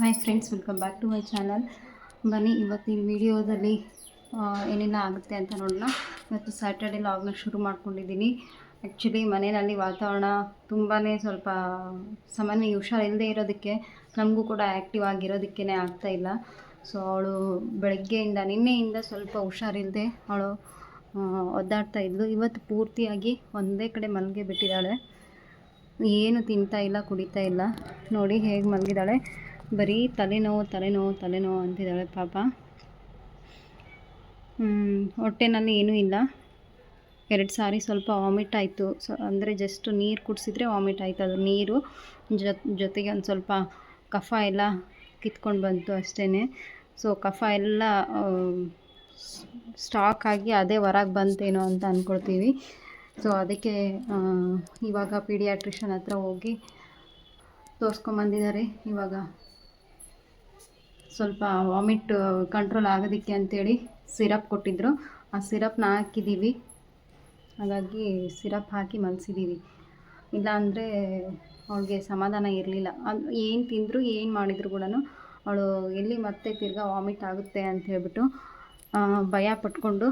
Hi friends welcome back to my channel ಬನ್ನಿ, ಇವತ್ತಿನ ವಿಡಿಯೋದಲ್ಲಿ ಏನೆಲ್ಲ ಆಗುತ್ತೆ ಅಂತ ನೋಡೋಣ. ಇವತ್ತು ಸ್ಯಾಟರ್ಡೆ ಲಾಗ್ನ ಶುರು ಮಾಡ್ಕೊಂಡಿದ್ದೀನಿ. ಆ್ಯಕ್ಚುಲಿ ಮನೆಯಲ್ಲಿ ವಾತಾವರಣ ತುಂಬಾ ಸ್ವಲ್ಪ, ಸಾಮಾನ್ಯ ಹುಷಾರಿಲ್ಲದೆ ಇರೋದಕ್ಕೆ, ನಮಗೂ ಕೂಡ ಆ್ಯಕ್ಟಿವ್ ಆಗಿರೋದಕ್ಕೇ ಇಲ್ಲ. ಸೊ ಅವಳು ಬೆಳಗ್ಗೆಯಿಂದ, ನಿನ್ನೆಯಿಂದ ಸ್ವಲ್ಪ ಹುಷಾರಿಲ್ಲದೆ ಅವಳು ಒದ್ದಾಡ್ತಾ ಇದ್ಲು. ಇವತ್ತು ಪೂರ್ತಿಯಾಗಿ ಒಂದೇ ಕಡೆ ಮಲಗೆ ಬಿಟ್ಟಿದ್ದಾಳೆ ಏನು ತಿಂತಾ ಇಲ್ಲ, ಕುಡಿತಾ ಇಲ್ಲ. ನೋಡಿ ಹೇಗೆ ಮಲಗಿದ್ದಾಳೆ. ಬರೀ ತಲೆನೋವು ತಲೆನೋವು ತಲೆನೋವು ಅಂತಿದ್ದಾಳೆ ಪಾಪ. ಹೊಟ್ಟೆನಲ್ಲಿ ಏನೂ ಇಲ್ಲ. ಎರಡು ಸಾರಿ ಸ್ವಲ್ಪ ವಾಮಿಟ್ ಆಯಿತು. ಸೊ, ಅಂದರೆ ಜಸ್ಟ್ ನೀರು ಕುಡಿಸಿದ್ರೆ ವಾಮಿಟ್ ಆಯಿತು. ಅದು ನೀರು ಜೊತ್ ಜೊತೆಗೆ ಒಂದು ಸ್ವಲ್ಪ ಕಫ ಎಲ್ಲ ಕಿತ್ಕೊಂಡು ಬಂತು ಅಷ್ಟೇ ಸೊ, ಕಫ ಎಲ್ಲ ಸ್ಟಾಕ್ ಆಗಿ ಅದೇ ಹೊರಗೆ ಬಂತೇನೋ ಅಂತ ಅಂದ್ಕೊಳ್ತೀವಿ ಸೊ, ಅದಕ್ಕೆ ಇವಾಗ ಪೀಡಿಯಾಟ್ರಿಷನ್ ಹತ್ರ ಹೋಗಿ ತೋರಿಸ್ಕೊಂಬಂದಿದ್ದಾರೆ. ಇವಾಗ ಸ್ವಲ್ಪ ವಾಮಿಟ್ ಕಂಟ್ರೋಲ್ ಆಗೋದಕ್ಕೆ ಅಂತೇಳಿ ಸಿರಪ್ ಕೊಟ್ಟಿದ್ದರು ಆ ಸಿರಪ್ನ ಹಾಕಿದ್ದೀವಿ ಹಾಗಾಗಿ ಸಿರಪ್ ಹಾಕಿ ಮಲಗಿಸಿದ್ದೀವಿ ಇಲ್ಲಾಂದರೆ ಅವಳಿಗೆ ಸಮಾಧಾನ ಇರಲಿಲ್ಲ. ಅದು ಏನು ತಿಂದರು, ಏನು ಮಾಡಿದ್ರು ಕೂಡ ಅವಳು ಎಲ್ಲಿ ಮತ್ತೆ ತಿರ್ಗಾ ವಾಮಿಟ್ ಆಗುತ್ತೆ ಅಂತ ಹೇಳ್ಬಿಟ್ಟು ಭಯ ಪಟ್ಕೊಂಡು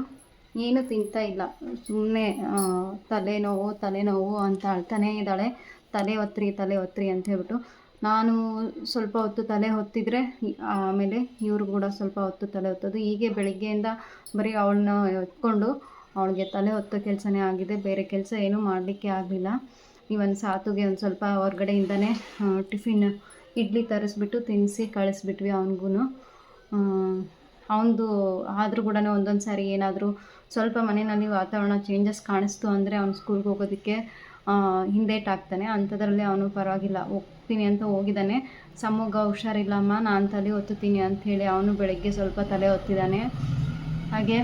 ಏನೂ ತಿಂತಾ ಇಲ್ಲ. ಸುಮ್ಮನೆ ತಲೆನೋವು ತಲೆನೋವು ಅಂತ ಅಳ್ತಾನೇ ಇದ್ದಾಳೆ. ತಲೆ ಒತ್ರಿ ತಲೆ ಒತ್ರಿ ಅಂತ ಹೇಳ್ಬಿಟ್ಟು ನಾನು ಸ್ವಲ್ಪ ಹೊತ್ತು ತಲೆ ಹೊತ್ತಿದ್ರೆ, ಆಮೇಲೆ ಇವರು ಕೂಡ ಸ್ವಲ್ಪ ಹೊತ್ತು ತಲೆ ಹೊತ್ತೋದು. ಹೀಗೆ ಬೆಳಗ್ಗೆಯಿಂದ ಬರೀ ಅವಳನ್ನ ಹೊತ್ಕೊಂಡು ಅವಳಿಗೆ ತಲೆ ಹೊತ್ತೋ ಕೆಲಸನೇ ಆಗಿದೆ, ಬೇರೆ ಕೆಲಸ ಏನೂ ಮಾಡಲಿಕ್ಕೆ ಆಗಲಿಲ್ಲ. ಇವನ್ ಸಾತುಗೆ ಒಂದು ಸ್ವಲ್ಪ ಹೊರಗಡೆಯಿಂದನೇ ಟಿಫಿನ್ ಇಡ್ಲಿ ತರಿಸ್ಬಿಟ್ಟು ತಿನ್ನಿಸಿ ಕಳಿಸ್ಬಿಟ್ವಿ ಅವನಿಗೂ ಅವನದು ಆದರೂ ಕೂಡ ಒಂದೊಂದು ಸಾರಿ ಏನಾದರೂ ಸ್ವಲ್ಪ ಮನೆಯಲ್ಲಿ ವಾತಾವರಣ ಚೇಂಜಸ್ ಕಾಣಿಸ್ತು ಅಂದರೆ ಅವ್ನು ಸ್ಕೂಲ್ಗೆ ಹೋಗೋದಕ್ಕೆ ಹಿಂದೇಟ್ ಆಗ್ತಾನೆ. ಅಂಥದ್ರಲ್ಲಿ ಅವನು ಪರವಾಗಿಲ್ಲ. ಹೋಗ್ತೀನಿ ಅಂತ ಹೋಗಿದ್ದಾನೆ. ಸಮೂಗ ಹುಷಾರಿಲ್ಲಮ್ಮ ನಾನು ತಲೆ ಹೊತ್ತುತ್ತೀನಿ ಅಂಥೇಳಿ ಅವನು ಬೆಳಗ್ಗೆ ಸ್ವಲ್ಪ ತಲೆ ಒತ್ತಿದ್ದಾನೆ. ಹಾಗೆ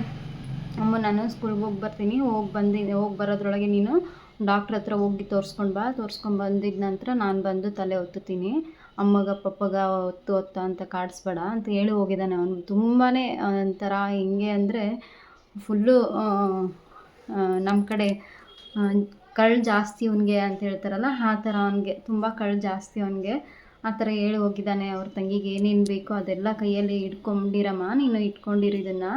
ಅಮ್ಮ, ನಾನು ಸ್ಕೂಲ್ಗೆ ಹೋಗಿ ಬರ್ತೀನಿ. ಹೋಗಿ ಬಂದಿದ್ದೆ ಹೋಗಿ ಬರೋದ್ರೊಳಗೆ ನೀನು ಡಾಕ್ಟ್ರ್ ಹತ್ರ ಹೋಗಿ ತೋರಿಸ್ಕೊಂಡು ಬಾ. ತೋರಿಸ್ಕೊಂಡು ಬಂದಿದ್ದ ನಂತರ ನಾನು ಬಂದು ತಲೆ ಒತ್ತುತ್ತೀನಿ. ಅಮ್ಮಗ, ಪಪ್ಪಗ ಹೊತ್ತು ಹೊತ್ತ ಅಂತ ಕಾಡಿಸ್ಬೇಡ ಅಂತ ಹೇಳಿ ಹೋಗಿದ್ದಾನೆ ಅವನು. ತುಂಬಾ ಒಂಥರ ಹಿಂಗೆ ಅಂದರೆ ಫುಲ್ಲು ನಮ್ಮ ಕಡೆ ಕಳ್ಳು ಜಾಸ್ತಿ ಅವನಿಗೆ ಅಂತ ಹೇಳ್ತಾರಲ್ಲ, ಆ ಥರ ಅವನಿಗೆ, ತುಂಬ ಕಳ್ಳು ಜಾಸ್ತಿ ಅವನಿಗೆ. ಆ ಥರ ಹೇಳಿ ಹೋಗಿದ್ದಾನೆ ಅವ್ರ ತಂಗಿಗೆ, ಏನೇನು ಬೇಕೋ ಅದೆಲ್ಲ ಕೈಯಲ್ಲಿ ಇಟ್ಕೊಂಡಿರಮ್ಮ ನೀನು ಇಟ್ಕೊಂಡಿರು ಇದನ್ನು.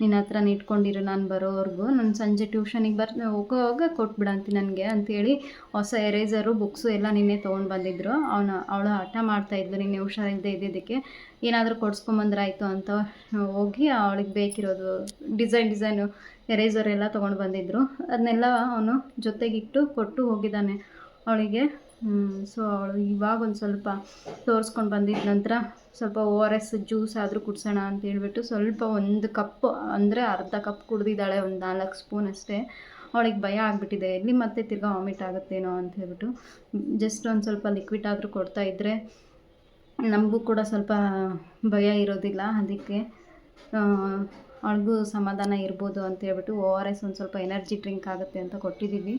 ನಿನ್ನ ಹತ್ರನೇ ಇಟ್ಕೊಂಡಿರು ನಾನು ಬರೋವರೆಗೂ, ನಾನು ಸಂಜೆ ಟ್ಯೂಷನಿಗೆ ಬರ್ ಹೋಗೋವಾಗ ಕೊಟ್ಬಿಡಂತಿ ನನಗೆ ಅಂತೇಳಿ ಹೊಸ ಎರೇಸರು ಬುಕ್ಸು ಎಲ್ಲ ನಿನ್ನೆ ತೊಗೊಂಡು ಬಂದಿದ್ದರು ಅವನ, ಅವಳು ಹಠ ಮಾಡ್ತಾಯಿದ್ಲು ನಿನ್ನೆ ಹುಷಾರಿಲ್ಲದೆ ಇದ್ದಿದ್ದಕ್ಕೆ. ಏನಾದರೂ ಕೊಡ್ಸ್ಕೊಂಬಂದ್ರಾಯ್ತು ಅಂತ ಹೋಗಿ ಅವಳಿಗೆ ಬೇಕಿರೋದು ಡಿಸೈನ್ ಡಿಸೈನು ಎರೇಸರ್ ಎಲ್ಲ ತೊಗೊಂಡು ಬಂದಿದ್ದರು ಅದನ್ನೆಲ್ಲ ಅವನು ಜೊತೆಗಿಟ್ಟು ಕೊಟ್ಟು ಹೋಗಿದ್ದಾನೆ ಅವಳಿಗೆ. ಸೊ ಅವಳು ಇವಾಗ ಒಂದು ಸ್ವಲ್ಪ ತೋರಿಸ್ಕೊಂಡು ಬಂದಿದ್ದ ನಂತರ ಸ್ವಲ್ಪ ಓ ಆರ್ ಎಸ್ ಜ್ಯೂಸ್ ಆದರೂ ಕುಡ್ಸೋಣ ಅಂತ ಹೇಳ್ಬಿಟ್ಟು ಸ್ವಲ್ಪ ಒಂದು ಕಪ್, ಅಂದರೆ ಅರ್ಧ ಕಪ್ ಕುಡ್ದಿದ್ದಾಳೆ, ಒಂದು ನಾಲ್ಕು ಸ್ಪೂನ್ ಅಷ್ಟೇ. ಅವಳಿಗೆ ಭಯ ಆಗಿಬಿಟ್ಟಿದೆ. ಎಲ್ಲಿ ಮತ್ತೆ ತಿರ್ಗಾ ವಾಮಿಟ್ ಆಗುತ್ತೇನೋ ಅಂತ ಹೇಳ್ಬಿಟ್ಟು ಜಸ್ಟ್ ಒಂದು ಸ್ವಲ್ಪ ಲಿಕ್ವಿಡ್ ಆದರೂ ಕೊಡ್ತಾ ಇದ್ದರೆ ನಮಗೂ ಕೂಡ ಸ್ವಲ್ಪ ಭಯ ಇರೋದಿಲ್ಲ. ಅದಕ್ಕೆ ಅವಳಿಗೂ ಸಮಾಧಾನ ಇರ್ಬೋದು ಅಂತ ಹೇಳ್ಬಿಟ್ಟು ಓ ಆರ್ ಎಸ್ ಒಂದು ಸ್ವಲ್ಪ ಎನರ್ಜಿ ಡ್ರಿಂಕ್ ಆಗುತ್ತೆ ಅಂತ ಕೊಟ್ಟಿದ್ದೀವಿ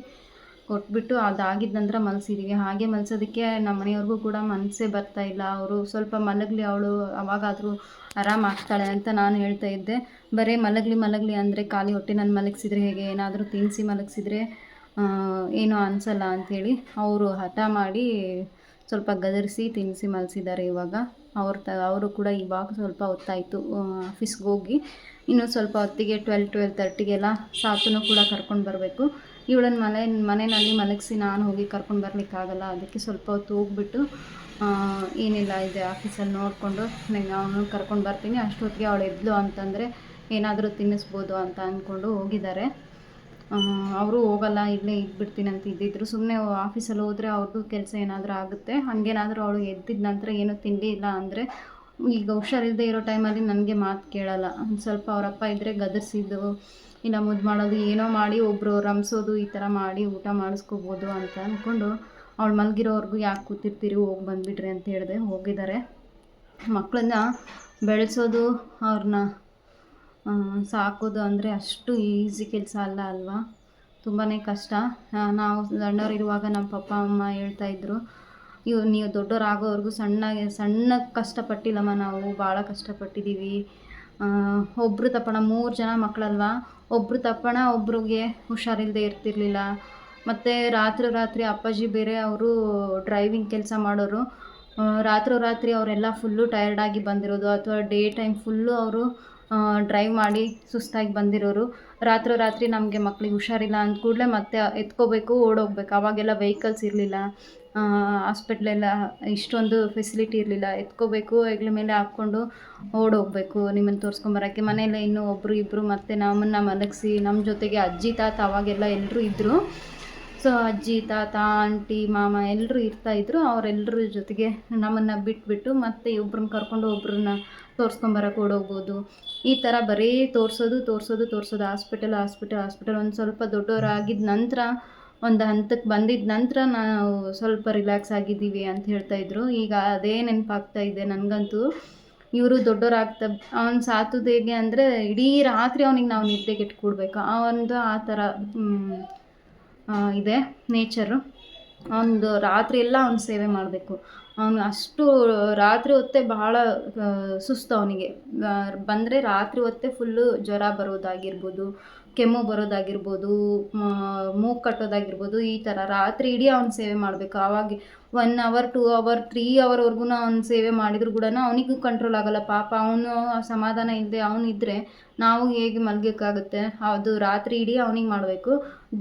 ಕೊಟ್ಬಿಟ್ಟು ಅದಾಗಿದ್ದ ನಂತರ ಮಲಸಿದೀವಿ. ಹಾಗೆ ಮಲಸೋದಕ್ಕೆ ನಮ್ಮ ಮನೆಯವ್ರಿಗೂ ಕೂಡ ಮನಸ್ಸೇ ಬರ್ತಾ ಇಲ್ಲ. ಅವರು ಸ್ವಲ್ಪ ಮಲಗಲಿ ಅವಳು ಅವಾಗಾದರೂ ಆರಾಮ ಆಗ್ತಾಳೆ ಅಂತ ನಾನು ಹೇಳ್ತಾ ಇದ್ದೆ. ಬರೀ ಮಲಗಲಿ ಮಲಗಲಿ ಅಂದರೆ ಖಾಲಿ ಹೊಟ್ಟೆ ನಾನು ಮಲಗಿಸಿದ್ರೆ ಹೇಗೆ? ಏನಾದರೂ ತಿನ್ನಿಸಿ ಮಲಗಿಸಿದ್ರೆ ಏನೂ ಅನಿಸಲ್ಲ ಅಂಥೇಳಿ ಅವರು ಹಠ ಮಾಡಿ ಸ್ವಲ್ಪ ಗದರಿಸಿ ತಿನ್ನಿಸಿ ಮಲಸಿದ್ದಾರೆ ಇವಾಗ. ಅವ್ರ ತ, ಅವರು ಕೂಡ ಇವಾಗ ಸ್ವಲ್ಪ ಹೊತ್ತಾಯಿತು ಆಫೀಸ್ಗೆ ಹೋಗಿ ಇನ್ನೂ ಸ್ವಲ್ಪ ಹೊತ್ತಿಗೆ ಟ್ವೆಲ್ ಟ್ವೆಲ್ ತರ್ಟಿಗೆಲ್ಲ ಸಾತುನು ಕೂಡ ಕರ್ಕೊಂಡು ಬರಬೇಕು. ಇವಳನ್ನ ಮನೆ, ಮನೆಯಲ್ಲಿ ಮಲಗಿಸಿ ನಾನು ಹೋಗಿ ಕರ್ಕೊಂಡು ಬರಲಿಕ್ಕಾಗಲ್ಲ ಅದಕ್ಕೆ ಸ್ವಲ್ಪ ಹೊತ್ತು ಹೋಗ್ಬಿಟ್ಟು ಏನಿಲ್ಲ, ಇದೆ ಆಫೀಸಲ್ಲಿ ನೋಡಿಕೊಂಡು ನಾನು ಅವನು ಕರ್ಕೊಂಡು ಬರ್ತೀನಿ. ಅಷ್ಟೊತ್ತಿಗೆ ಅವಳು ಎದ್ಲು ಅಂತಂದರೆ ಏನಾದರೂ ತಿನ್ನಿಸ್ಬೋದು ಅಂತ ಅಂದ್ಕೊಂಡು ಹೋಗಿದ್ದಾರೆ. ಅವರು ಹೋಗಲ್ಲ, ಇಲ್ಲೇ ಇದ್ಬಿಡ್ತೀನಿ ಅಂತ ಇದ್ದಿದ್ರು. ಸುಮ್ಮನೆ ಆಫೀಸಲ್ಲಿ ಹೋದರೆ ಅವ್ರದ್ದು ಕೆಲಸ ಏನಾದರೂ ಆಗುತ್ತೆ. ಹಾಗೇನಾದರೂ ಅವಳು ಎದ್ದಿದ ನಂತರ ಏನೂ ತಿಂಡಿ ಇಲ್ಲ ಅಂದರೆ, ಈಗ ಹುಷಾರಿಲ್ಲದೆ ಇರೋ ಟೈಮಲ್ಲಿ ನನಗೆ ಮಾತು ಕೇಳಲ್ಲ. ಸ್ವಲ್ಪ ಅವರಪ್ಪ ಇದ್ದರೆ ಗದರಿಸಿದ್ದು ಇಲ್ಲ ಮುದ್ದು ಮಾಡೋದು ಏನೋ ಮಾಡಿ ಒಬ್ಬರು ರಮ್ಸೋದು ಈ ಥರ ಮಾಡಿ ಊಟ ಮಾಡಿಸ್ಕೋಬೋದು ಅಂತ ಅಂದ್ಕೊಂಡು ಅವಳು ಮಲಗಿರೋವರೆಗೂ ಯಾಕೆ ಕೂತಿರ್ತೀರಿ ಹೋಗಿ ಬಂದುಬಿಡ್ರಿ ಅಂತ ಹೇಳಿದೆ. ಹೋಗಿದ್ದಾರೆ ಮಕ್ಕಳನ್ನ ಬೆಳೆಸೋದು ಅವ್ರನ್ನ ಸಾಕೋದು ಅಂದರೆ ಅಷ್ಟು ಈಸಿ ಕೆಲಸ ಅಲ್ಲ ಅಲ್ವಾ? ತುಂಬಾ ಕಷ್ಟ. ನಾವು ಸಣ್ಣವರಿರುವಾಗ ನಮ್ಮ ಪಪ್ಪ, ಅಮ್ಮ ಹೇಳ್ತಾಯಿದ್ರು ಇವ್ ಇವು ನೀವು ದೊಡ್ಡವರಾಗೋವರೆಗೂ ಸಣ್ಣ ಸಣ್ಣ ಕಷ್ಟಪಟ್ಟಿಲ್ಲಮ್ಮ ನಾವು ಭಾಳ ಕಷ್ಟಪಟ್ಟಿದ್ದೀವಿ ಒಬ್ಬರು ತಪ್ಪಣ, ಮೂರು ಜನ ಮಕ್ಕಳಲ್ವಾ ಒಬ್ಬರು ತಪ್ಪಣ, ಒಬ್ರಿಗೆ ಹುಷಾರಿಲ್ಲದೆ ಇರ್ತಿರ್ಲಿಲ್ಲ. ಮತ್ತು ರಾತ್ರಿ ರಾತ್ರಿ ಅಪ್ಪಾಜಿ ಬೇರೆ ಅವರು ಡ್ರೈವಿಂಗ್ ಕೆಲಸ ಮಾಡೋರು. ರಾತ್ರಿ ರಾತ್ರಿ ಅವರೆಲ್ಲ ಫುಲ್ಲು ಟಯರ್ಡಾಗಿ ಬಂದಿರೋದು. ಅಥವಾ ಡೇ ಟೈಮ್ ಫುಲ್ಲು ಅವರು ಡ್ರೈವ್ ಮಾಡಿ ಸುಸ್ತಾಗಿ ಬಂದಿರೋರು. ರಾತ್ರಿ ರಾತ್ರಿ ನಮಗೆ ಮಕ್ಳಿಗೆ ಹುಷಾರಿಲ್ಲ ಅಂದ ಕೂಡಲೇ ಮತ್ತೆ ಎತ್ಕೋಬೇಕು, ಓಡೋಗ್ಬೇಕು. ಅವಾಗೆಲ್ಲ ವೆಹಿಕಲ್ಸ್ ಇರಲಿಲ್ಲ. ಹಾಸ್ಪಿಟ್ಲೆಲ್ಲ ಇಷ್ಟೊಂದು ಫೆಸಿಲಿಟಿ ಇರಲಿಲ್ಲ. ಎತ್ಕೋಬೇಕು ಹೆಗ್ಲ ಮೇಲೆ ಹಾಕ್ಕೊಂಡು ಓಡೋಗಬೇಕು. ನಿಮ್ಮನ್ನು ತೋರಿಸ್ಕೊಂಬರೋಕ್ಕೆ ಮನೆಯಲ್ಲೇ ಇನ್ನೂ ಒಬ್ಬರು ಇಬ್ಬರು ಮತ್ತು ನಮ್ಮನ್ನು ಮಲಗಿಸಿ ನಮ್ಮ ಜೊತೆಗೆ ಅಜ್ಜಿ, ತಾತ ಅವಾಗೆಲ್ಲ ಎಲ್ಲರೂ ಇದ್ದರು ಸೊ ಅಜ್ಜಿ, ತಾತ, ಆಂಟಿ, ಮಾಮ ಎಲ್ಲರೂ ಇರ್ತಾಯಿದ್ರು ಅವರೆಲ್ಲರ ಜೊತೆಗೆ ನಮ್ಮನ್ನು ಬಿಟ್ಬಿಟ್ಟು ಮತ್ತೆ ಒಬ್ರನ್ನ ಕರ್ಕೊಂಡು ಒಬ್ರನ್ನ ತೋರಿಸ್ಕೊಂಬರಕ್ಕೆ ಓಡೋಗ್ಬೋದು. ಈ ಥರ ಬರೀ ತೋರಿಸೋದು ತೋರಿಸೋದು ತೋರಿಸೋದು. ಹಾಸ್ಪಿಟಲ್ ಹಾಸ್ಪಿಟಲ್ ಹಾಸ್ಪಿಟಲ್ ಒಂದು ಸ್ವಲ್ಪ ದೊಡ್ಡವರಾಗಿದ್ದ ನಂತರ ಒಂದು ಹಂತಕ್ಕೆ ಬಂದಿದ್ದ ನಂತರ ನಾವು ಸ್ವಲ್ಪ ರಿಲ್ಯಾಕ್ಸ್ ಆಗಿದ್ದೀವಿ ಅಂತ ಹೇಳ್ತಾಯಿದ್ರು ಈಗ ಅದೇ ನೆನಪಾಗ್ತಾ ಇದೆ ನನಗಂತೂ. ಇವರು ದೊಡ್ಡವರಾಗ್ತಾ ಅವ್ನು ಸಾತುದು ಹೇಗೆ ಅಂದರೆ ಇಡೀ ರಾತ್ರಿ ಅವನಿಗೆ ನಾವು ನಿದ್ದೆಗೆ ಇಟ್ಕೊಡ್ಬೇಕು. ಆ ಒಂದು ಆ ಥರ ಇದೆ ನೇಚರು. ಅವನದು ರಾತ್ರಿ ಎಲ್ಲ ಅವ್ನ ಸೇವೆ ಮಾಡಬೇಕು. ಅವನು ಅಷ್ಟು ರಾತ್ರಿ ಹೊತ್ತೇ ಬಹಳ ಸುಸ್ತು ಅವನಿಗೆ. ಬಂದರೆ ರಾತ್ರಿ ಹೊತ್ತೇ ಫುಲ್ಲು ಜ್ವರ ಬರೋದಾಗಿರ್ಬೋದು. ಕೆಮ್ಮು ಬರೋದಾಗಿರ್ಬೋದು ಮೂಗು ಕಟ್ಟೋದಾಗಿರ್ಬೋದು, ಈ ಥರ ರಾತ್ರಿ ಇಡೀ ಅವ್ನು ಸೇವೆ ಮಾಡಬೇಕು. ಆವಾಗ one hour two hour three ಅವರ್ವರೆಗೂ ಅವ್ನು ಸೇವೆ ಮಾಡಿದ್ರು ಕೂಡ ಅವನಿಗೂ ಕಂಟ್ರೋಲ್ ಆಗೋಲ್ಲ. ಪಾಪ ಅವನು ಸಮಾಧಾನ ಇಲ್ಲದೆ ಅವನಿದ್ರೆ ನಾವು ಹೇಗೆ ಮಲಗೋಕ್ಕಾಗುತ್ತೆ? ಅದು ರಾತ್ರಿ ಇಡೀ ಅವನಿಗೆ ಮಾಡಬೇಕು.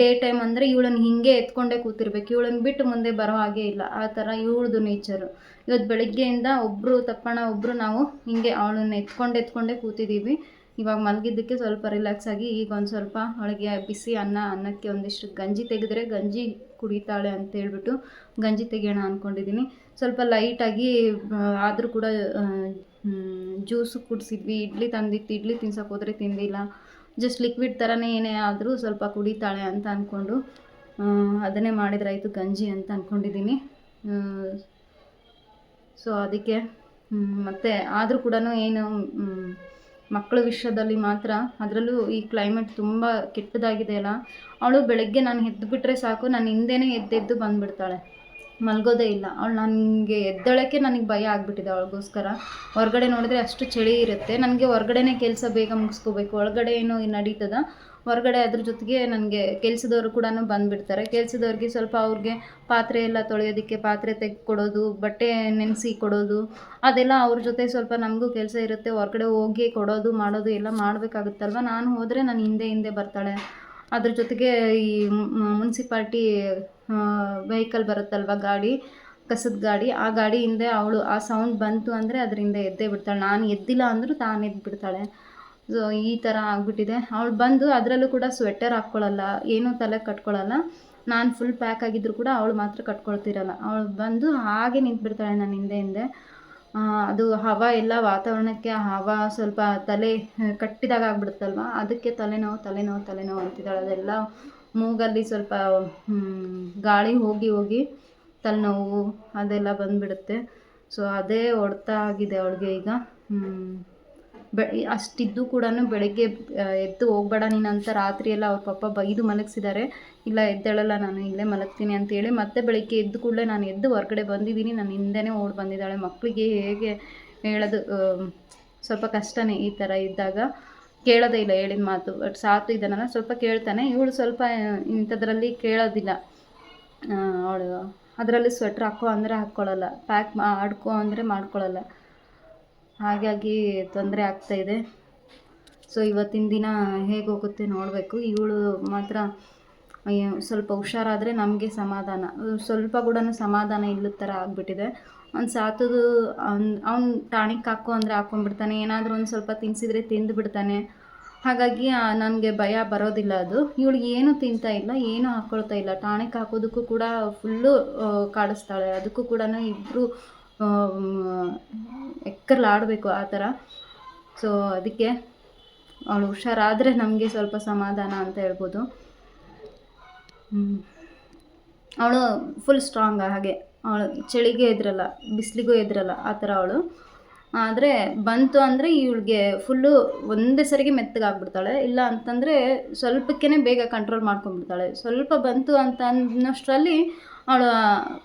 ಡೇ ಟೈಮ್ ಅಂದರೆ ಇವಳನ್ನು ಹಿಂಗೆ ಎತ್ಕೊಂಡೇ ಕೂತಿರ್ಬೇಕು. ಇವಳನ್ನು ಬಿಟ್ಟು ಮುಂದೆ ಬರೋ ಹಾಗೆ ಇಲ್ಲ. ಆ ಥರ ಇವಳದು ನೇಚರು ಇವತ್ತು ಬೆಳಗ್ಗೆಯಿಂದ ಒಬ್ಬರು ತಪ್ಪಣ ಒಬ್ಬರು ನಾವು ಹಿಂಗೆ ಅವಳನ್ನು ಎತ್ಕೊಂಡು ಎತ್ಕೊಂಡೇ ಕೂತಿದ್ದೀವಿ ಇವಾಗ ಮಲಗಿದ್ದಕ್ಕೆ ಸ್ವಲ್ಪ ರಿಲ್ಯಾಕ್ಸ್ ಆಗಿ ಈಗ ಒಂದು ಸ್ವಲ್ಪ ಅವಳಿಗೆ ಬಿಸಿ ಅನ್ನ, ಅನ್ನಕ್ಕೆ ಒಂದಿಷ್ಟು ಗಂಜಿ ತೆಗೆದ್ರೆ ಗಂಜಿ ಕುಡಿತಾಳೆ ಅಂತ ಹೇಳ್ಬಿಟ್ಟು ಗಂಜಿ ತೆಗೆಯೋಣ ಅಂದ್ಕೊಂಡಿದ್ದೀನಿ ಸ್ವಲ್ಪ ಲೈಟಾಗಿ ಆದರೂ ಕೂಡ ಜ್ಯೂಸು ಕುಡಿಸಿದ್ವಿ. ಇಡ್ಲಿ ತಂದಿತ್ತು. ಇಡ್ಲಿ ತಿನ್ಸೋಕೆ ಹೋದರೆ ತಿಂದಿಲ್ಲ. ಜಸ್ಟ್ ಲಿಕ್ವಿಡ್ ಥರನೇ ಏನೇ ಆದರೂ ಸ್ವಲ್ಪ ಕುಡಿತಾಳೆ ಅಂತ ಅಂದ್ಕೊಂಡು ಅದನ್ನೇ ಮಾಡಿದ್ರಾಯಿತು ಗಂಜಿ ಅಂತ ಅಂದ್ಕೊಂಡಿದ್ದೀನಿ ಸೊ ಅದಕ್ಕೆ ಮತ್ತು ಆದರೂ ಕೂಡ ಏನು ಮಕ್ಕಳ ವಿಷಯದಲ್ಲಿ ಮಾತ್ರ ಅದರಲ್ಲೂ ಈ ಕ್ಲೈಮೇಟ್ ತುಂಬ ಕೆಟ್ಟದಾಗಿದೆ ಅಲ್ಲ? ಅವಳು ಬೆಳಗ್ಗೆ ನಾನು ಎದ್ದುಬಿಟ್ರೆ ಸಾಕು, ನಾನು ಹಿಂದೆನೇ ಎದ್ದೆದ್ದು ಬಂದುಬಿಡ್ತಾಳೆ. ಮಲಗೋದೇ ಇಲ್ಲ. ಅವಳು ನನಗೆ ಎದ್ದಳಕ್ಕೆ ನನಗೆ ಭಯ ಆಗಿಬಿಟ್ಟಿದೆ ಅವಳಿಗೋಸ್ಕರ. ಹೊರಗಡೆ ನೋಡಿದ್ರೆ ಅಷ್ಟು ಚಳಿ ಇರುತ್ತೆ. ನನಗೆ ಹೊರ್ಗಡೆನೇ ಕೆಲಸ ಬೇಗ ಮುಗಿಸ್ಕೋಬೇಕು. ಒಳಗಡೆ ಏನು ನಡೀತದ? ಹೊರಗಡೆ ಅದ್ರ ಜೊತೆಗೆ ನನಗೆ ಕೆಲಸದವರು ಕೂಡ ಬಂದುಬಿಡ್ತಾರೆ. ಕೆಲಸದವ್ರಿಗೆ ಸ್ವಲ್ಪ ಅವ್ರಿಗೆ ಪಾತ್ರೆ ಎಲ್ಲ ತೊಳೆಯೋದಕ್ಕೆ ಪಾತ್ರೆ ತೆಗ್ದು ಕೊಡೋದು ಬಟ್ಟೆ ನೆನೆಸಿ ಕೊಡೋದು, ಅದೆಲ್ಲ ಅವ್ರ ಜೊತೆ ಸ್ವಲ್ಪ ನಮಗೂ ಕೆಲಸ ಇರುತ್ತೆ. ಹೊರಗಡೆ ಹೋಗಿ ಕೊಡೋದು, ಮಾಡೋದು ಎಲ್ಲ ಮಾಡಬೇಕಾಗುತ್ತಲ್ವ? ನಾನು ಹೋದರೆ ನಾನು ಹಿಂದೆ ಹಿಂದೆ ಬರ್ತಾಳೆ. ಅದ್ರ ಜೊತೆಗೆ ಈ ಮುನ್ಸಿಪಾಲ್ಟಿ ವೆಹಿಕಲ್ ಬರುತ್ತಲ್ವ ಗಾಡಿ, ಕಸದ ಗಾಡಿ, ಆ ಗಾಡಿ ಹಿಂದೆ ಅವಳು, ಆ ಸೌಂಡ್ ಬಂತು ಅಂದರೆ ಅದರಿಂದ ಎದ್ದೇ ಬಿಡ್ತಾಳೆ. ನಾನು ಎದ್ದಿಲ್ಲ ಅಂದರೂ ತಾನು ಎದ್ದು ಬಿಡ್ತಾಳೆ ಸೊ ಈ ಥರ ಆಗಿಬಿಟ್ಟಿದೆ. ಅವಳು ಬಂದು ಅದರಲ್ಲೂ ಕೂಡ ಸ್ವೆಟರ್ ಹಾಕ್ಕೊಳ್ಳಲ್ಲ ಏನೂ ತಲೆ ಕಟ್ಕೊಳ್ಳಲ್ಲ ನಾನು ಫುಲ್ ಪ್ಯಾಕ್ ಆಗಿದ್ದರೂ ಕೂಡ ಅವಳು ಮಾತ್ರ ಕಟ್ಕೊಳ್ತಿರಲ್ಲ. ಅವಳು ಬಂದು ಹಾಗೆ ನಿಂತ್ಬಿಡ್ತಾಳೆ ನನ್ನ ಹಿಂದೆ ಹಿಂದೆ. ಅದು ಹವಾ ಎಲ್ಲ ವಾತಾವರಣಕ್ಕೆ ಹವಾ ಸ್ವಲ್ಪ ತಲೆ ಕಟ್ಟಿದಾಗ ಆಗ್ಬಿಡುತ್ತಲ್ವ? ಅದಕ್ಕೆ ತಲೆನೋವು ತಲೆನೋವು ತಲೆನೋವು ಅಂತಿದ್ದಾಳೆ. ಅದೆಲ್ಲ ಮೂಗಲ್ಲಿ ಸ್ವಲ್ಪ ಗಾಳಿ ಹೋಗಿ ಹೋಗಿ ತಲೆನೋವು ಅದೆಲ್ಲ ಬಂದುಬಿಡುತ್ತೆ. ಸೊ ಅದೇ ಹೊಡ್ತಾ ಆಗಿದೆ ಅವಳಿಗೆ ಈಗ. ಬೆ, ಅಷ್ಟಿದ್ದು ಕೂಡ ಬೆಳಗ್ಗೆ ಎದ್ದು ಹೋಗ್ಬೇಡ ನೀನು ಅಂತ ರಾತ್ರಿ ಎಲ್ಲ ಅವ್ರ ಪಾಪ ಬೈದು ಮಲಗಿಸಿದ್ದಾರೆ. ಇಲ್ಲ, ಎದ್ದೇಳಲ್ಲ ನಾನು, ಇಲ್ಲೇ ಮಲಗ್ತೀನಿ ಅಂತೇಳಿ ಮತ್ತೆ ಬೆಳಗ್ಗೆ ಎದ್ದು ಕೂಡಲೇ ನಾನು ಎದ್ದು ಹೊರಗಡೆ ಬಂದಿದ್ದೀನಿ. ನಾನು ಹಿಂದೆನೇ ಓಡಿ ಬಂದಿದ್ದಾಳೆ. ಮಕ್ಕಳಿಗೆ ಹೇಗೆ ಹೇಳೋದು ಸ್ವಲ್ಪ ಕಷ್ಟನೇ ಈ ಥರ ಇದ್ದಾಗ. ಕೇಳೋದೇ ಇಲ್ಲ ಹೇಳಿದ ಮಾತು, ಬಟ್ ಸಾತು ಇದನ್ನೆಲ್ಲ ಸ್ವಲ್ಪ ಕೇಳ್ತಾನೆ. ಇವಳು ಸ್ವಲ್ಪ ಇಂಥದ್ರಲ್ಲಿ ಕೇಳೋದಿಲ್ಲ. ಅವಳು, ಅದರಲ್ಲಿ ಸ್ವೆಟ್ರ್ ಹಾಕೋ ಅಂದರೆ ಹಾಕ್ಕೊಳ್ಳಲ್ಲ. ಪ್ಯಾಕ್ ಮಾಡ್ಕೋ ಅಂದರೆ ಮಾಡ್ಕೊಳ್ಳಲ್ಲ. ಹಾಗಾಗಿ ತೊಂದರೆ ಆಗ್ತಾ ಇದೆ. ಸೊ ಇವತ್ತಿನ ದಿನ ಹೇಗೆ ಹೋಗುತ್ತೆ ನೋಡಬೇಕು. ಇವಳು ಮಾತ್ರ ಸ್ವಲ್ಪ ಹುಷಾರಾದರೆ ನಮಗೆ ಸಮಾಧಾನ. ಸ್ವಲ್ಪ ಕೂಡ ಸಮಾಧಾನ ಇಲ್ಲದ ಥರ ಆಗಿಬಿಟ್ಟಿದೆ. ಒಂದು ಸಾತದು, ಅವ್ನು ಅವ್ನು ಟಾಣಿಕ್ ಹಾಕೋ ಅಂದರೆ ಹಾಕೊಂಡ್ಬಿಡ್ತಾನೆ. ಏನಾದರೂ ಒಂದು ಸ್ವಲ್ಪ ತಿನ್ನಿಸಿದ್ರೆ ತಿಂದು ಬಿಡ್ತಾನೆ. ಹಾಗಾಗಿ ನನಗೆ ಭಯ ಬರೋದಿಲ್ಲ ಅದು. ಇವಳಿಗೆ ಏನೂ ತಿಂತಾ ಇಲ್ಲ, ಏನೂ ಹಾಕ್ಕೊಳ್ತಾ ಇಲ್ಲ. ಟಾಣಿಕ್ ಹಾಕೋದಕ್ಕೂ ಕೂಡ ಫುಲ್ಲು ಕಾಡಿಸ್ತಾಳೆ. ಅದಕ್ಕೂ ಕೂಡ ಇಬ್ಬರು ಎಕ್ಕರ್ಲಿ ಆಡಬೇಕು ಆ ಥರ. ಸೊ ಅದಕ್ಕೆ ಅವಳು ಹುಷಾರಾದರೆ ನಮಗೆ ಸ್ವಲ್ಪ ಸಮಾಧಾನ ಅಂತ ಹೇಳ್ಬೋದು. ಅವಳು ಫುಲ್ ಸ್ಟ್ರಾಂಗ್ ಹಾಗೆ. ಅವಳು ಚಳಿಗೆ ಎದ್ರಲ್ಲ ಬಿಸಿಲಿಗೂ ಎದ್ರಲ್ಲ ಆ ಥರ ಅವಳು. ಆದರೆ ಬಂತು ಅಂದರೆ ಇವಳಿಗೆ ಫುಲ್ಲು ಒಂದೇ ಸರಿಗೆ ಮೆತ್ತಗಾಗ್ಬಿಡ್ತಾಳೆ. ಇಲ್ಲ ಅಂತಂದರೆ ಸ್ವಲ್ಪಕ್ಕೇ ಬೇಗ ಕಂಟ್ರೋಲ್ ಮಾಡ್ಕೊಂಡ್ಬಿಡ್ತಾಳೆ. ಸ್ವಲ್ಪ ಬಂತು ಅಂತ ಅನ್ನೋಷ್ಟರಲ್ಲಿ ಅವಳು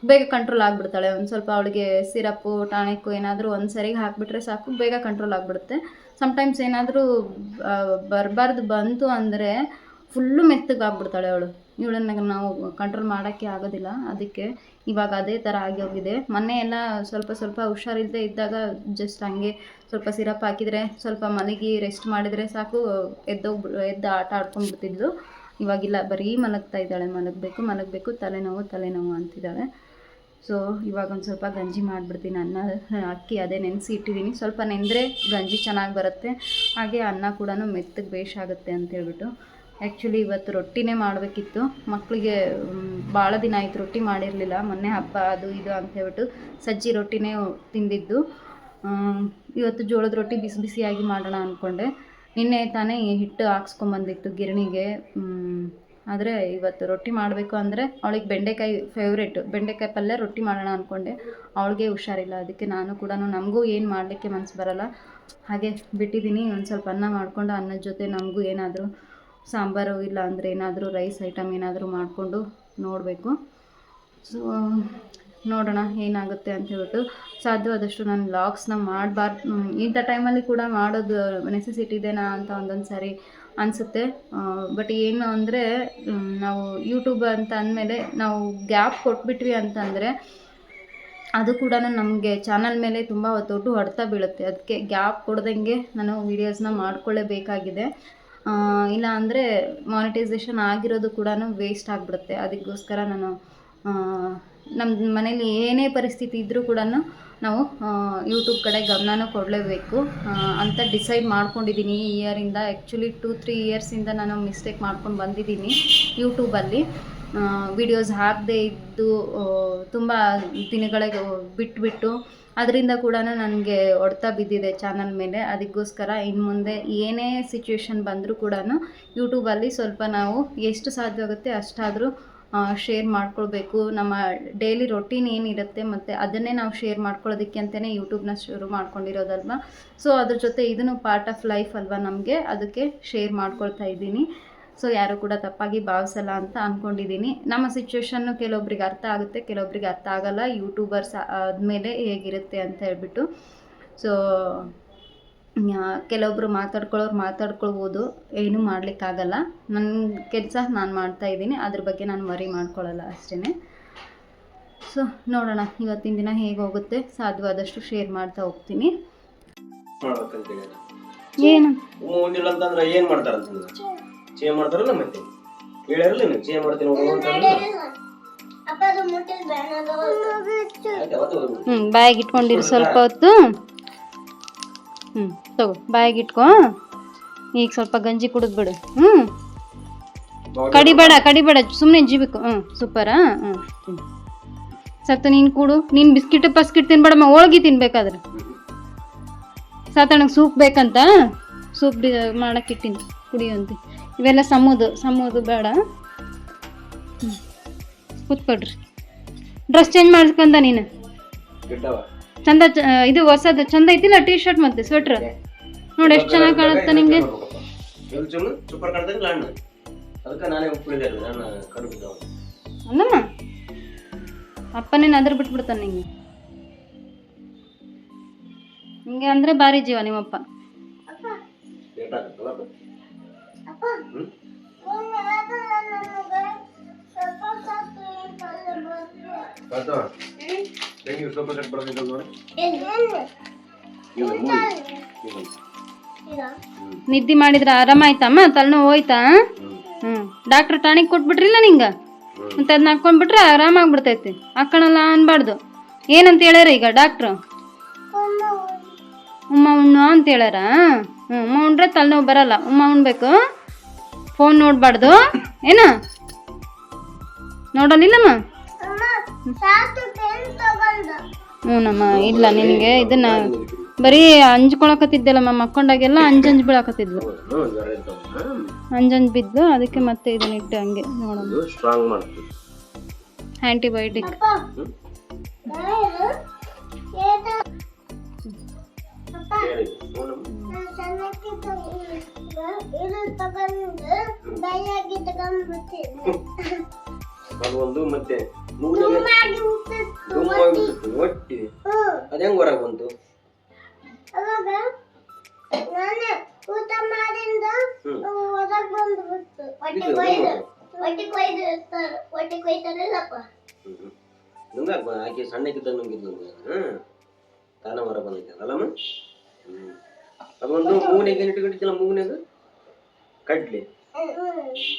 ಬೇಗ ಕಂಟ್ರೋಲ್ ಆಗಿಬಿಡ್ತಾಳೆ. ಒಂದು ಸ್ವಲ್ಪ ಅವಳಿಗೆ ಸಿರಪ್ಪು ಟಾನಿಕ್ಕು ಏನಾದರೂ ಒಂದು ಸರಿಗೆ ಹಾಕಿಬಿಟ್ರೆ ಸಾಕು, ಬೇಗ ಕಂಟ್ರೋಲ್ ಆಗಿಬಿಡುತ್ತೆ. ಸಮ್ಟೈಮ್ಸ್ ಏನಾದರೂ ಬರಬಾರ್ದು ಬಂತು ಅಂದರೆ ಫುಲ್ಲು ಮೆತ್ತಗಾಗ್ಬಿಡ್ತಾಳೆ ಅವಳು. ಇವಳನ್ನ ನಾವು ಕಂಟ್ರೋಲ್ ಮಾಡೋಕ್ಕೆ ಆಗೋದಿಲ್ಲ. ಅದಕ್ಕೆ ಇವಾಗ ಅದೇ ಥರ ಆಗಿ ಹೋಗಿದೆ. ಮೊನ್ನೆ ಎಲ್ಲ ಸ್ವಲ್ಪ ಸ್ವಲ್ಪ ಹುಷಾರಿಲ್ಲದೆ ಇದ್ದಾಗ ಜಸ್ಟ್ ಹಂಗೆ ಸ್ವಲ್ಪ ಸಿರಪ್ ಹಾಕಿದರೆ ಸ್ವಲ್ಪ ಮಲಗಿ ರೆಸ್ಟ್ ಮಾಡಿದರೆ ಸಾಕು ಎದ್ದೋಗ್ಬಿ ಎದ್ದು ಆಟ ಆಡ್ಕೊಂಡ್ಬಿಡ್ತಿದ್ಲು. ಇವಾಗಿಲ್ಲ, ಬರೀ ಮಲಗ್ತಾ ಇದ್ದಾಳೆ. ಮಲಗಬೇಕು ಮಲಗಬೇಕು, ತಲೆನೋವು ತಲೆನೋವು ಅಂತಿದ್ದಾಳೆ. ಸೊ ಇವಾಗ ಒಂದು ಸ್ವಲ್ಪ ಗಂಜಿ ಮಾಡಿಬಿಡ್ತೀನಿ. ಅನ್ನ, ಅಕ್ಕಿ ಅದೇ ನೆನೆಸಿ ಇಟ್ಟಿದ್ದೀನಿ ಸ್ವಲ್ಪ ನೆಂದರೆ ಗಂಜಿ ಚೆನ್ನಾಗಿ ಬರುತ್ತೆ. ಹಾಗೆ ಅನ್ನ ಕೂಡ ಮೆತ್ತಗೆ ಬೇಷಾಗುತ್ತೆ ಅಂತ ಹೇಳ್ಬಿಟ್ಟು. ಆ್ಯಕ್ಚುಲಿ ಇವತ್ತು ರೊಟ್ಟಿನೇ ಮಾಡಬೇಕಿತ್ತು. ಮಕ್ಕಳಿಗೆ ಭಾಳ ದಿನ ಆಯಿತು ರೊಟ್ಟಿ ಮಾಡಿರಲಿಲ್ಲ. ಮೊನ್ನೆ ಹಬ್ಬ, ಅದು ಇದು ಅಂತ ಹೇಳ್ಬಿಟ್ಟು ಸಜ್ಜಿ ರೊಟ್ಟಿನೇ ತಿಂದಿದ್ದು. ಇವತ್ತು ಜೋಳದ ರೊಟ್ಟಿ ಬಿಸಿ ಬಿಸಿಯಾಗಿ ಮಾಡೋಣ ಅಂದ್ಕೊಂಡೆ ನಿನ್ನೆ ತಾನೇ ಹಿಟ್ಟು ಹಾಕ್ಸ್ಕೊಂಬಂದಿತ್ತು ಗಿರಣಿಗೆ. ಆದರೆ ಇವತ್ತು ರೊಟ್ಟಿ ಮಾಡಬೇಕು ಅಂದರೆ ಅವಳಿಗೆ ಬೆಂಡೆಕಾಯಿ ಫೇವ್ರೇಟು ಬೆಂಡೆಕಾಯಿ ಪಲ್ಯ ರೊಟ್ಟಿ ಮಾಡೋಣ ಅಂದ್ಕೊಂಡೆ ಅವಳಿಗೆ ಹುಷಾರಿಲ್ಲ. ಅದಕ್ಕೆ ನಾನು ಕೂಡ ನಮಗೂ ಏನು ಮಾಡಲಿಕ್ಕೆ ಮನಸ್ಸು ಬರಲ್ಲ. ಹಾಗೆ ಬಿಟ್ಟಿದ್ದೀನಿ. ಒಂದು ಸ್ವಲ್ಪ ಅನ್ನ ಮಾಡಿಕೊಂಡು ಅನ್ನದ ಜೊತೆ ನಮಗೂ ಏನಾದರೂ ಸಾಂಬಾರು ಇಲ್ಲ ಅಂದರೆ ಏನಾದರೂ ರೈಸ್ ಐಟಮ್ ಏನಾದರೂ ಮಾಡಿಕೊಂಡು ನೋಡಬೇಕು. ಸೊ ನೋಡೋಣ ಏನಾಗುತ್ತೆ ಅಂತ ಹೇಳ್ಬಿಟ್ಟು ಸಾಧ್ಯವಾದಷ್ಟು ನಾನು ಲಾಗ್ಸ್ನ ಮಾಡಬಾರ್ದು ಇಂಥ ಟೈಮಲ್ಲಿ ಕೂಡ ಮಾಡೋದು ನೆಸೆಸಿಟಿ ಇದೆನಾ ಅಂತ ಒಂದೊಂದು ಸಾರಿ ಅನಿಸುತ್ತೆ. ಬಟ್ ಏನು ಅಂದರೆ ನಾವು ಯೂಟ್ಯೂಬ್ ಅಂತ ಅಂದಮೇಲೆ ನಾವು ಗ್ಯಾಪ್ ಕೊಟ್ಬಿಟ್ವಿ ಅಂತಂದರೆ ಅದು ಕೂಡ ನಮಗೆ ಚಾನಲ್ ಮೇಲೆ ತುಂಬ ದೊಡ್ಡ ಹೊಡೆತ ಬೀಳುತ್ತೆ. ಅದಕ್ಕೆ ಗ್ಯಾಪ್ ಕೊಡ್ದಂಗೆ ನಾನು ವೀಡಿಯೋಸ್ನ ಮಾಡ್ಕೊಳ್ಳೇಬೇಕಾಗಿದೆ. ಇಲ್ಲ ಅಂದರೆ ಮಾನಿಟೈಸೇಷನ್ ಆಗಿರೋದು ಕೂಡ ವೇಸ್ಟ್ ಆಗಿಬಿಡುತ್ತೆ. ಅದಕ್ಕೋಸ್ಕರ ನಾನು ನಮ್ಮ ಮನೇಲಿ ಏನೇ ಪರಿಸ್ಥಿತಿ ಇದ್ದರೂ ಕೂಡ ನಾವು ಯೂಟ್ಯೂಬ್ ಕಡೆ ಗಮನನೂ ಕೊಡಲೇಬೇಕು. ಅಂತ ಡಿಸೈಡ್ ಮಾಡ್ಕೊಂಡಿದ್ದೀನಿ ಈ ಇಯರಿಂದ ಆ್ಯಕ್ಚುಲಿ ಟೂ ತ್ರೀ ಇಯರ್ಸಿಂದ ನಾನು ಮಿಸ್ಟೇಕ್ ಮಾಡ್ಕೊಂಡು ಬಂದಿದ್ದೀನಿ ಯೂಟ್ಯೂಬಲ್ಲಿ ವಿಡಿಯೋಸ್ ಹಾಕದೇ ಇದ್ದು ತುಂಬ ದಿನಗಳಿಗೆ ಬಿಟ್ಬಿಟ್ಟು, ಅದರಿಂದ ಕೂಡ ನನಗೆ ಹೊಡೆತ ಬಿದ್ದಿದೆ ಚಾನಲ್ ಮೇಲೆ. ಅದಕ್ಕೋಸ್ಕರ ಇನ್ನು ಮುಂದೆ ಏನೇ ಸಿಚುವೇಶನ್ ಬಂದರೂ ಕೂಡ ಯೂಟ್ಯೂಬಲ್ಲಿ ಸ್ವಲ್ಪ ನಾವು ಎಷ್ಟು ಸಾಧ್ಯ ಆಗುತ್ತೆ ಅಷ್ಟಾದರೂ ಶೇರ್ ಮಾಡ್ಕೊಳ್ಬೇಕು. ನಮ್ಮ ಡೈಲಿ ರೊಟೀನ್ ಏನಿರುತ್ತೆ ಮತ್ತು ಅದನ್ನೇ ನಾವು ಶೇರ್ ಮಾಡ್ಕೊಳ್ಳೋದಕ್ಕೆ ಅಂತಲೇ ಯೂಟ್ಯೂಬ್ನ ಶುರು ಮಾಡ್ಕೊಂಡಿರೋದಲ್ವ? ಸೊ ಅದ್ರ ಜೊತೆ ಇದನ್ನು ಪಾರ್ಟ್ ಆಫ್ ಲೈಫ್ ಅಲ್ವಾ ನಮಗೆ? ಅದಕ್ಕೆ ಶೇರ್ ಮಾಡ್ಕೊಳ್ತಾ ಇದ್ದೀನಿ. ಸೊ ಯಾರು ಕೂಡ ತಪ್ಪಾಗಿ ಭಾವಿಸಲ್ಲ ಅಂತ ಅಂದ್ಕೊಂಡಿದ್ದೀನಿ ನಮ್ಮ ಸಿಚುವೇಶನ್ನು ಕೆಲವೊಬ್ರಿಗೆ ಅರ್ಥ ಆಗುತ್ತೆ, ಕೆಲವೊಬ್ರಿಗೆ ಅರ್ಥ ಆಗಲ್ಲ. ಯೂಟ್ಯೂಬರ್ಸ್ ಆದಮೇಲೆ ಹೇಗಿರುತ್ತೆ ಅಂತ ಹೇಳ್ಬಿಟ್ಟು. ಸೊ ಕೆಲವೊಬ್ರು ಮಾತಾಡ್ಕೊಳ್ಳೋರು ಮಾತಾಡ್ಕೊಳ್ಬೋದು. ಏನೂ ಮಾಡಲಿಕ್ಕಾಗಲ್ಲ. ನನ್ನ ಕೆಲಸ ನಾನು ಮಾಡ್ತಾ ಇದ್ದೀನಿ. ಅದ್ರ ಬಗ್ಗೆ ನಾನು ವರಿ ಮಾಡ್ಕೊಳ್ಳಲ್ಲ ಅಷ್ಟೇ ಸೊ ನೋಡೋಣ. ಇವತ್ತಿನ ದಿನ ಹೇಗೆ ಹೋಗುತ್ತೆ? ಸಾಧ್ಯವಾದಷ್ಟು ಶೇರ್ ಮಾಡ್ತಾ ಹೋಗ್ತೀನಿ. ಏನು? ಮುಂದಿಲ್ಲ ಅಂತಂದ್ರೆ ಏನು ಮಾಡ್ತಾರ ಅಂತಂದ್ರೆ ಚೇ ಮಾಡ್ತಾರಲ್ಲ ಮತ್ತೆ? ನೀವು ಚೇ ಮಾಡ್ತೀನಿ. ಹ್ಞೂ ಬಾಯಿಗೆ ಇಟ್ಕೊಂಡಿರು ಸ್ವಲ್ಪ ಹೊತ್ತು. ಹ್ಞೂ ತಗೋ ಬಾಯಿಗೆ ಇಟ್ಕೊ ಈಗ ಸ್ವಲ್ಪ ಗಂಜಿ ಕುಡಿದ್ಬಿಡು ಬಿಡು ಹ್ಞೂ ಕಡಿಬೇಡ ಕಡಿಬೇಡ ಸುಮ್ಮನೆ ಜೀಬೇಕು ಹ್ಞೂ ಸೂಪರಾ ಹ್ಞೂ ಹ್ಞೂ ಸತ್ತು ನೀನು ಕೂಡು ನೀನು ಬಿಸ್ಕಿಟ್ ಪಸ್ಕಿಟ್ ತಿನ್ಬೇಡಮ್ಮ ಹೋಳ್ಗಿ ತಿನ್ಬೇಕಾದ್ರೆ. ಸಾತಣ್ಣಗೆ ಸೂಪ್ ಬೇಕಂತ ಸೂಪ್ ಮಾಡಕ್ಕೆ ಇಟ್ಟಿನಿ ಕುಡಿಯಂತೆ ಇವೆಲ್ಲ ಸಮೂದು ಸಮೂದು ಬೇಡ. ಹ್ಞೂ ಕೂತ್ಕೊಡ್ರಿ ಡ್ರೆಸ್ ಚೇಂಜ್ ಮಾಡ್ಕೊಂಡ ನೀನು. ಚಂದ ಚ- ಇದು ಹೊಸದು ಚಂದ ಐತಿಲ್ಲ ಟೀ ಶರ್ಟ್ ಮತ್ತೆ ಸ್ವೆಟರ್ ನೋಡಿ ಎಷ್ಟು ಚೆನ್ನಾಗಿ ಕಾಣುತ್ತೆ ನಿಮಗೆ ಸೂಪರ್ ಕಾಣ್ತಂಗಿಲ್ಲ ಅದಕ್ಕೆ ನಾನೇ ಅಲ್ಲಮ್ಮ? ಅಪ್ಪನೇನು ಅದ್ರ ಬಿಟ್ಬಿಡ್ತಾನೆ ನಿಂಗೆ? ಹಿಂಗೆ ಅಂದ್ರೆ ಭಾರಿ ಜೀವ ನಿಮ್ಮಪ್ಪ. ಲೇಟ್ ಹ್ಮ್? ಹೆಂಗೆ ನೋಡಿ ಮೂವಿ. ಹ್ಮ್. ನಿದ್ದೆ ಮಾಡಿದ್ರೆ ಆರಾಮಾಯ್ತಮ್ಮ ತಲೆನೋವು ಹೋಯ್ತಾ? ಹ್ಮ್. ಹ್ಞೂ ಡಾಕ್ಟ್ರ್ ಟಾನಿಕ್ ಕೊಟ್ಬಿಟ್ರಿಲ್ಲ ನಿಂಗೆ? ಹ್ಮ್. ಮತ್ತೆ ಅದನ್ನ ಹಾಕೊಂಡ್ಬಿಟ್ರೆ ಆರಾಮಾಗ್ಬಿಡ್ತೈತಿ ಹಾಕೊಳಲ್ಲ ಅನ್ಬಾರ್ದು. ಏನಂತ ಹೇಳ್ಯಾರ ಈಗ ಡಾಕ್ಟ್ರು? ಉಮ್ಮ ಉಣ್ಣು. ಅಂತ ಹೇಳ್ಯಾರ? ಹ್ಞೂ ಉಮ್ಮ ಉಂಡ್ರೆ ತಲೆನೋವು ಬರಲ್ಲ. ಉಮ್ಮ ಉಣ್ಬೇಕು. ಫೋನ್ ನೋಡಬಾರ್ದು. ಏನ? ನೋಡಲಿಲ್ಲಮ್ಮ? ಹ್ಞೂನಮ್ಮ ಇಲ್ಲ ನಿನಗೆ ಇದನ್ನ ಬರೀ ಅಂಜ್ಕೊಳಕತ್ತಿದ್ದೆಲ್ಲಮ್ಮ ಮಕ್ಕೊಂಡಾಗೆಲ್ಲ ಅಂಜಂಜ್ ಅಂಜ್ ಬೀಳಕತ್ತಿದ್ಲು. ಅಂಜಂಜ್ ಬಿದ್ದು ಅದಕ್ಕೆ ಮತ್ತೆ ಇದನ್ನ ಇಟ್ಟು ಹಂಗೆ ನೋಡಮ್ಮ. ಇದು ತಗೊಂಡು ಮತ್ತೆ. ಮೂಗಿನಾಗೆ ದುಮ್ಮಾಗ್ಬಿಟ್ಟಿತ್ತು, ಒಟ್ಟಿ ಅದ ಹೆಂಗ್ ಹೊರಗೆ ಬಂತು? ಹ್ಮ್. ಇದು ದುಮ್ಮು. ಒಟ್ಟಿಗೆ ಕೊಯ್ದು. ಇರ್ತಾರೆ. ಒಟ್ಟಿಗೆ ಕೊಯ್ತಾರಲ್ಲಪ್ಪ. ಹ್ಮ್. ನಂಗ ಆಕೆ ಸಣ್ಣಕ್ಕಿದ್ದ ನಂಗಿದ್ದು ಹ್ಮ್. ತಾನ ಹೊರ ಬಂದೈತೆ ಕಡ್ಲೆ ಹ್ಮ್. ಅದೊಂದು ಮೂಗನೆಗೆ ಏನು ಇಟ್ಕೊಂಡಿದ್ದಿಲ್ಲ ಮೂಗನೆಗ ಕಡ್ಲಿ.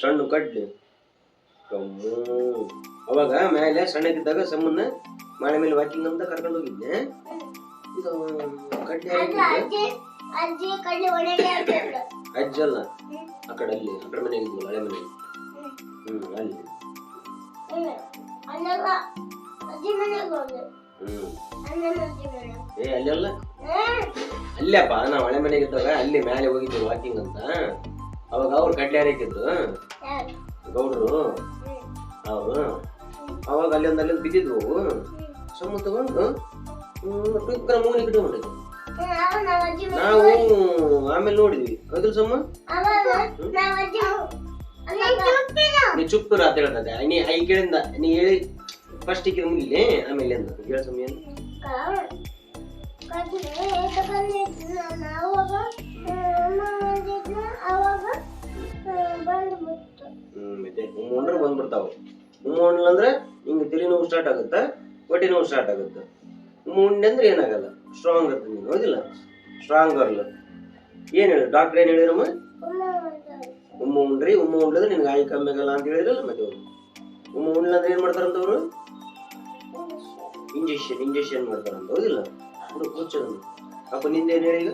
ಸಣ್ಣ ಕಡ್ಲಿ. ಕಮ್ಮು ಅವಾಗ ಮೇಲೆ ಸಣ್ಣಕ್ಕಿದ್ದಾಗ ಸಮ್ಮನ್ನ ಮಳೆ ಮೇಲೆ ವಾಕಿಂಗ್ ಅಂತ ಕರ್ಕೊಂಡು ಹೋಗಿದ್ದೆ. ಅಜ್ಜಲ್ಲ ಕಡ್ಲಿ ಆ ಕಡೆ ಅಲ್ಲಿ? ಆ ಕಡೆ ಮನೆಗೆ ಇದ್ವಲ್ಲ ಹಳೆ ಮನೆಗೆ. ಹ್ಮ್. ಅಲ್ಲಿ. ಹ್ಮ್. ಏ ಅಲ್ಲೆಲ್ಲ. ಅಲ್ಲಪ್ಪ ನಾವು ಹಳೆ ಮನೆಗೆ ಇದ್ದಾಗ ಅಲ್ಲಿ ಮೇಲೆ ಹೋಗಿದ್ವಿ ವಾಕಿಂಗ್ ಅಂತ. ಅವಾಗ ಅವ್ರು ಕಡ್ಲೆ ಹಾಕಿದ್ರು? ಗೌಡ್ರು. ಅವರು. ಅವಾಗ ಅಲ್ಲಿ ಒಂದು ಅಲ್ಲಿ ಬಿದ್ದಿದ್ವು. ಸುಮ್ಮ ಸಮ ತಗೊಂಡು ಟೂಕ್ ಮೂಗಿನ ಇಟ್ಕೊಂಡ್ಬಿಟ್ಟಿದ್ವು ಹ್ಮ್, ಅವಾಗ ನಾವ್ ಮನೆಗೆ ಆಮೇಲೆ ನೋಡಿದ್ವಿ. ಅದ್ರ ಸಮ ಅವಾಗ ನಾವ್ ಅಜ್ಜಿ ನೀ ಚುಪ್ಪು ಅಂತ ಹೇಳ್ತದೆ ನೀ ಐ ಕೇಳಿಂದ ನೀ ಹೇಳಿ ಫಸ್ಟ್ ಇಕ್ಕಿದ ಮುಗಿಲಿ. ಆಮೇಲೆ ಅಂತ ಹೇಳ ಸಮಯ ಮತ್ತೆ ಬಂದ್ಬಿಡ್ತಾವ. ಉಮ್ಮೊಂಡ್ಲ ಅಂದ್ರೆ ನಿಂಗೆ ತಲೆ ನೋವು ಸ್ಟಾರ್ಟ್ ಆಗುತ್ತೆ, ಹೊಟ್ಟೆ ನೋವು ಸ್ಟಾರ್ಟ್ ಆಗುತ್ತೆ. ಉಮ್ಮುಂಡೆ ಅಂದ್ರೆ ಏನಾಗಲ್ಲ? ಸ್ಟ್ರಾಂಗ್ ಇರ್ತದೆ ನೀನು, ಹೌದಿಲ್ಲ? ಸ್ಟ್ರಾಂಗ್ ಅರ್ಲ ಏನ್ ಹೇಳಿ ಡಾಕ್ಟರ್ ಏನ್ ಹೇಳಿರಮ್ಮ ಉಮ್ಮ ಉಂಡ್ರಿ ಉಮ್ಮ ಉಂಡ್ಲದ್ರೆ ನಿನ್ಗೆ ಆಯಿ ಕಮ್ಮಿ ಆಗಲ್ಲ ಅಂತ ಹೇಳಿದ್ರಲ್ಲ ಮತ್ತೆ ಅವರು. ಉಮ್ಮ ಉಂಡ್ಲ ಅಂದ್ರೆ ಏನ್ ಮಾಡ್ತಾರಂತ ಅವರು? ಇಂಜೆಕ್ಷನ್ ಇಂಜೆಕ್ಷನ್ ಮಾಡ್ತಾರಂತ, ಹೌದಿಲ್ಲ? ಹುಡುಗ ಕೂಚರು ಅಪ್ಪ ನಿಂದೇನು ಹೇಳಿ ಈಗ?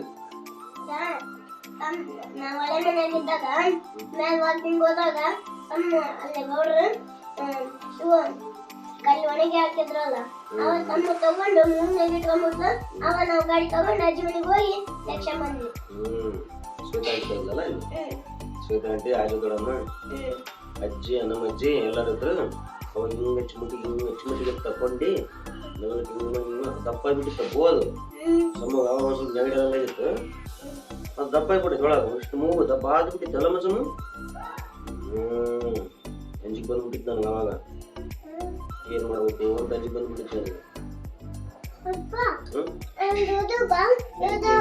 ನಾವು ಒಳ್ಳೆ ಮನೆಯಾಗಿದ್ದಾಗ ಮ್ಯಾಲ್ ವಾಕಿಂಗ್ ಹೋದಾಗ ಅಲ್ಲಿ ಗೌಡ್ರು ಇವ ಕಲ್ಲಿ ಒಣಗಿ ಹಾಕಿದ್ರಲ್ಲ ಅವ ತಮ್ಮ ತಗೊಂಡು ಮುಂದೆ ಇಟ್ಕೊಂಡ್ಬಿಟ್ಟು ಅವ ನಾವು ಗಾಡಿ ತಗೊಂಡು ಅಜ್ಜಿ ಮನೆಗೆ ಹೋಗಿ ಲಕ್ಷ ಬಂದ್ವಿ ಅಜ್ಜಿ ಅಜ್ಜಿ ಎಲ್ಲರ ಹತ್ರ ಅವಾಗ ಹಿಂಗ ಚಿಮಟಿಗೆ ಹಿಂಗ ಹಿಂಗ ಹಿಂಗ ದಪ್ಪ ಬಿಟ್ಟಿತ್ತ ಹ್ಮ್. ಸಮ ಒಂದ್ ಸ್ವಲ್ಪ ಎಲ್ಲ ಇತ್ತು ಅದು ದಪ್ಪ ಆಗ್ಬಿಟ್ಟಿತ್ತು ಒಳಗೆ ಇಷ್ಟು ಮೂಗು ದಪ್ಪ ಆದ್ ಬಿಟ್ಟಿತ್ತಲ್ಲ ಮಸಮ ಅಂಜಿಗೆ ಬಂದ್ಬಿಟ್ಟಿತ್ತು ನನಗೆ ಅವಾಗ. ಏನು ಮಾಡ್ಬೇಕು? ಅಂತ ಅಂಜಿಗೆ ಬಂದ್ಬಿಟ್ಟಿತ್ತು ನನಗೆ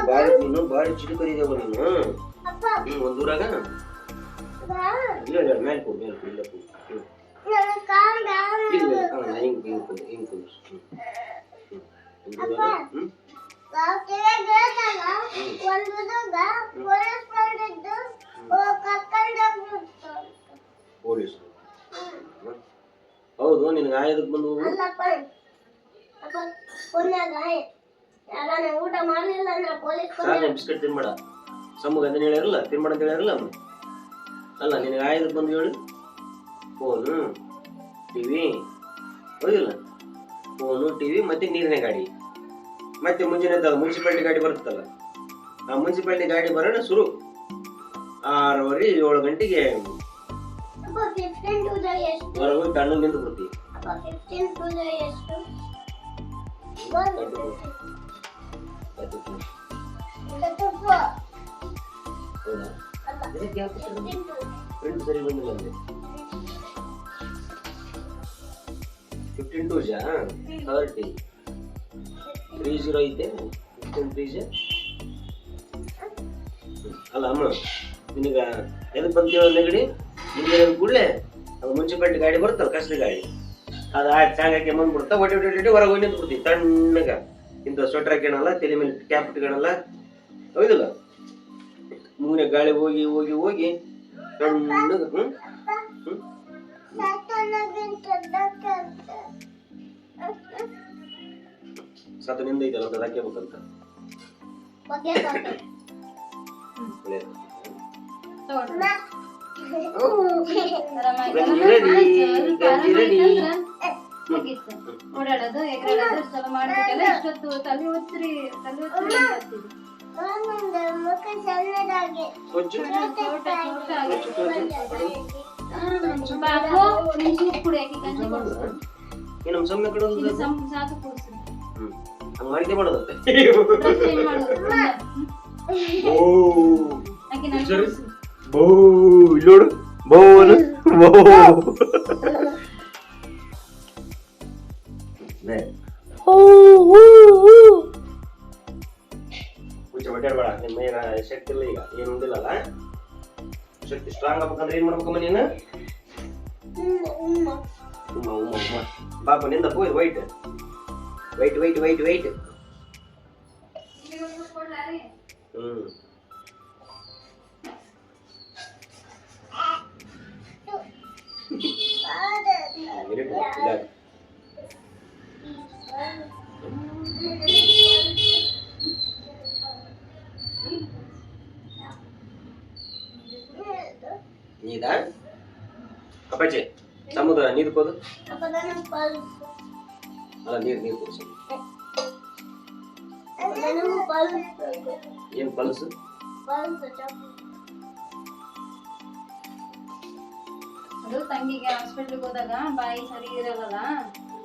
ಬಾರಿ ನೀನು ಬಾರಿ ಚಿಟಕರಿದೇವ ನೀನು ಹ್ಮ್, ಒಂದ್ ಊರಾಗ? ಇಲ್ಲ ಇಲ್ಲ, ಮೇಲೆ ಕೊಡು ಮೇಲೆ ಕೊಡು ಇಲ್ಲ ಕೊಡು ಇಲ್ಲ ಒಂದ್ ಒಂದು ಪೊಲೀಸ್ ಹೌದು ನಿನಗೆ ಆಯದಕ್ಕೆ ಬಂದು ಅಲ್ಲಪ್ಪ ಅಪ್ಪ ಊಟ ಮಾಡಲಿಲ್ಲ ಅಂದ್ರೆ ಪೊಲೀಸ್ ಸಾಕು ಬಿಸ್ಕೆಟ್ ತಿನ್ಬೇಡ. ಸಮ್ಮಗ ಅದನ್ನ ಹೇಳಿರಲ್ಲ ತಿನ್ಬೇಡ ಅಂತ ಹೇಳಿರಲ್ಲ ಅವನು. ಅಲ್ಲ ನಿನಗೆ ಆಯದಕ್ಕೆ ಬಂದು ಹೇಳು. Phone TV. ಹೌದಿಲ್ಲ? ಫೋನು ಟಿವಿ ಮತ್ತೆ ನೀರಿನ ಗಾಡಿ. ಮತ್ತೆ ಮುಂಜಾನೆ ಎದ್ದಾಗ ಮುನ್ಸಿಪಾಲಿಟಿ ಗಾಡಿ ಬರುತ್ತಲ್ಲ. ಆ ಮುನ್ಸಿಪಾಲ್ಟಿ ಗಾಡಿ ಬರೋಣ ಶುರು. ಆರೂವರೆ ಏಳು ಗಂಟೆಗೆ. ಹೊರಗೆ ಹೋಗಿ ನಿಂತು ಬಿಡ್ತೀವಿ ಅಪ್ಪ ಫಿಫ್ಟೀನ್ ಟು ಸರಿ fifteen two thirty three zero ಐತೆ ಫಿಫ್ಟೀನ್ ತ್ರೀ ಅಲ್ಲ ಅಮ್ಮ ನಿನಗ ಎದಕ್ಕೆ ಬಂತೀವ ನೆಗಡಿ? ನಿಮ್ಗೆ ಕೂಡಲೇ? ಅದು ಮುನ್ಸಿಪಾಲ್ಟಿ ಗಾಡಿ ಬರುತ್ತಲ್ಲ ಕಸದ ಗಾಡಿ. ಅದು ಆ ಚಾಂಗಕ್ಕೆ ಬಿಡ್ತಾ ಒಟ್ಟಿ ಒಟ್ಟಿ ಒಟ್ಟಿ ಹೊರಗೆ ಹೋಗಿ ನಿಂತು ಬಿಡ್ತೀವಿ ತಣ್ಣಗ. ಇಂಥ ಸ್ವೆಟರ್ ಹಾಕ್ಯಣಲ್ಲ ತಲೆ ಮೇಲೆ ಕ್ಯಾಪ್ ಇಟ್ಕೊಳಲ್ಲ ಹೌದಿಲ್ಲ? ಮೂನೆ ಗಾಳಿ ಹೋಗಿ ಹೋಗಿ ಹೋಗಿ ತಣ್ಣಗ ಹ್ಮ್? ಸತ ನಿಂದ ಐತಲ್ಲ ಅದು ಹಾಕ್ಯಬೇಕಂತ ರೆಡಿ ಒಳ್ಳೆಯದು ಮುಗೀತು ಓಡಾಡೋದು ಎಗರಾಡೋದು ಇಷ್ಟೆಲ್ಲ ಮಾಡ್ಬೇಕಲ್ಲ ಇಷ್ಟೊತ್ತು ತಲೆ ಹೊತ್ರಿ ತಲೆ ಅಂತೀವಿ. ಮುಖ ಸಣ್ಣದಾಗಿ. ಕೊಚ್ಚು ಬೋ. ಚೋಟ ಸಾಕು ಕೊಡ್ಸು. ಹ್ಮ್ ಹಂಗ ಮಾಡಿಕೆ ಮಾಡೋದಂತೆ ಬ್ರಷ್ ಏನ್ ಮಾಡೋದು? ಓ ಆಕಿ ನಂಗ್ ಸರಿ. ಕೊಡ್ಸು. ಬೋ ಇಲ್ಲೋಡು ಬೋನು ಬೋ ನೇ ಹುಚ್ಚ ಹೊಡ್ಯಾಡ್ಬೇಡ ನಿನ್ನ ಮೈಯಾಗ ಶಕ್ತಿ ಇಲ್ಲ ಈಗ ಏನು ಉಂಡಿಲ್ಲಲ್ಲ ಶಕ್ತಿ ಸ್ಟ್ರಾಂಗ್ ಆಗ್ಬೇಕಂದ್ರೆ ಏನ್ ಮಾಡ್ಬೇಕಮ್ಮ ನೀನು ಉಮ್ಮ ಉಮ್ಮ ಉಮ್ಮ ಉಮ್ಮ ಪಾಪ ನಿಂದ ಹೋಯ್ wait wait wait wait wait hmm very good ಇಲ್ಲ ನೀದಾ ಅಪ್ಪಾಜಿ, ಸಮುದ್ರ, ನೀರು ಕೋದು ಅಲ್ಲ, ನೀರು ನೀರು ಕೊಡು ನನಗೆ ಪಲ್ಸ್ ಬೇಕು ಏನು ಪಲ್ಸ್? ಅದು ತಂಗಿಗೆ ಹಾಸ್ಪಿಟ್ಲಿಗೆ ಹೋದಾಗ ಬಾಯಿ ಸರಿ ಇರಲ್ಲ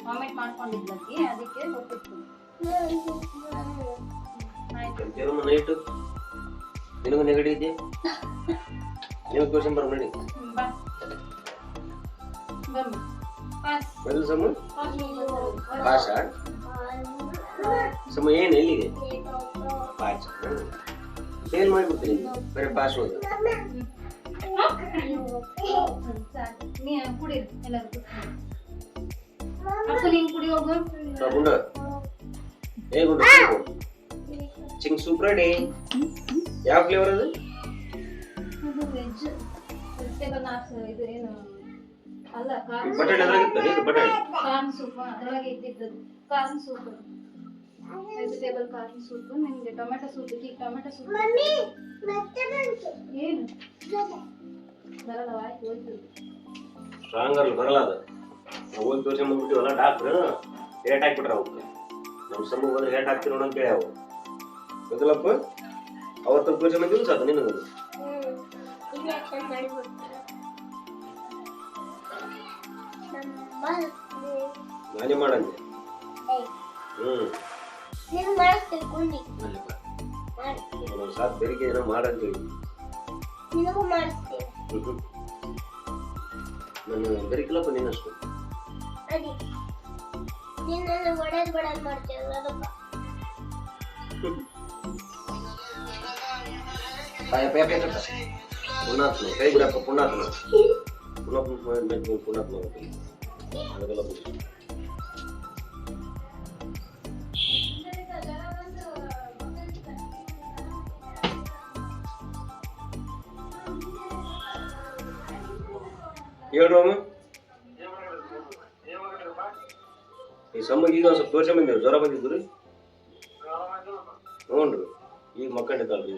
ವಾಮಿಟ್ ಮಾಡ್ಕೊಂಡಿದ್ಲಕ್ಕಿ ಅದಕ್ಕೆ ಗೊತ್ತಿತ್ತು ನೈಟು ನಿನಗೂ ನೆಗಡಿ ಇದೆ ನಿನಗೆ ತೋರ್ಸಂಬರ ನಡಿ. ಹ್ಮ್, ಬಾ. ಬನ್ನಿ. ಪಾಸ್. ಮೊದಲು ಸಮ? ಪಾಸ್ ಸಮ ಏನು ಎಲ್ಲಿದೆ ಪಾಚ ಫೇಲ್ ಮಾಡಿಬಿಡ್ತೀನಿ ಬರೀ ಪಾಸ್ ಹೋದ. ನೀ ಕುಡಿ ಎಲ್ಲರೂ ಅಪ್ಪ ನೀನ್ ಕುಡಿ ಹೋಗು. ಗುಂಡ. ಏ ಗುಂಡ ಚಿಂಗ್ ಸೂಪರ್ ಡೇ ಯಾವ ಫ್ಲೇವರ್ ಅದು? ಇದು ವೆಜ್ ವೆಜಿಟೇಬಲ್ ಇದು ಏನು? ಅಲ್ಲ ಕಾರ್ನ್ ಬಟಾಣಿ ಅದ್ರಾಗಿತ್ತ ಇದು ಬಟಾಣಿ. ಕಾರ್ನ್ ಸೂಪ್ ಅದರೊಳಗೆ ಇದ್ದಿದ್ದದು corn soup. Vegetable corn soup ನಿಮಗೆ ಟೊಮೆಟೊ ಸೂಪ್ ಈಗ ಟೊಮೆಟೊ ಸೂಪ್ ಮಮ್ಮಿ ಮತ್ತೆ ಬಂತು. ಏನು? ಬರಲ್ಲ ಆಯ್ತು ಹೋಯ್ತು. ಸ್ಟ್ರಾಂಗ್ ಅಲ್ಲಿ ಬರಲ್ಲ ಅದು. ನಾವು ತೋರಿಸಿ ಬಂದ್ಬಿಟ್ಟಿವಲ್ಲ ಡಾಕ್ಟ್ರು ಏಟ್ ಹಾಕ್ಬಿಟ್ರ ಅವಕ್ಕೆ ನಮ್ಮ ಸಮ ಬಂದ್ರೆ ಏಟ್ ಹಾಕ್ತಿರೋ ಅಂತ ಕೇಳಿ ಅವು ಗೊತ್ತಿಲ್ಲಪ್ಪ? ಅವತ್ತು ತೋರ್ಸ್ಕೊಂಬಂದಿಲ್ಲ ಸಾಕು ನಿನಗೆ ಹ್ಮ್ ಇಂಜೆಕ್ಷನ್ ಮಾಡಿಬಿಟ್ಟು ನಮ್ಮ ನಾನೇ ಏಯ್ ಹ್ಮ್. ಸಾಕು ಬೆಳಿಗ್ಗೆ ಏನೋ ಮಾಡಿಸ್ತೀನಿ ನಾನು ಬೆರಿಕಿಲ್ಲಪ್ಪ ನಿನ್ನಷ್ಟು. ಅದಿ ನೀನು ನನ್ನ ಒಡೆದು ಬಡದು ಮಾಡ್ತೀಯಲ್ಲ ಅದಪ್ಪ. ಪಾಯ ಪಾಯ ಈ ಸಮ್ಮಗೆ ಈಗ ಒಂದು ಸ್ವಲ್ಪ ತೋರಿಸ ಬಂದಿರು ಜ್ವರ ಬಂದಿದ್ದು ರೀ ಹ್ಞೂ ರೀ ಈಗ. ಮಕ್ಕಂಡಿದ್ದಾಳ್ರಿ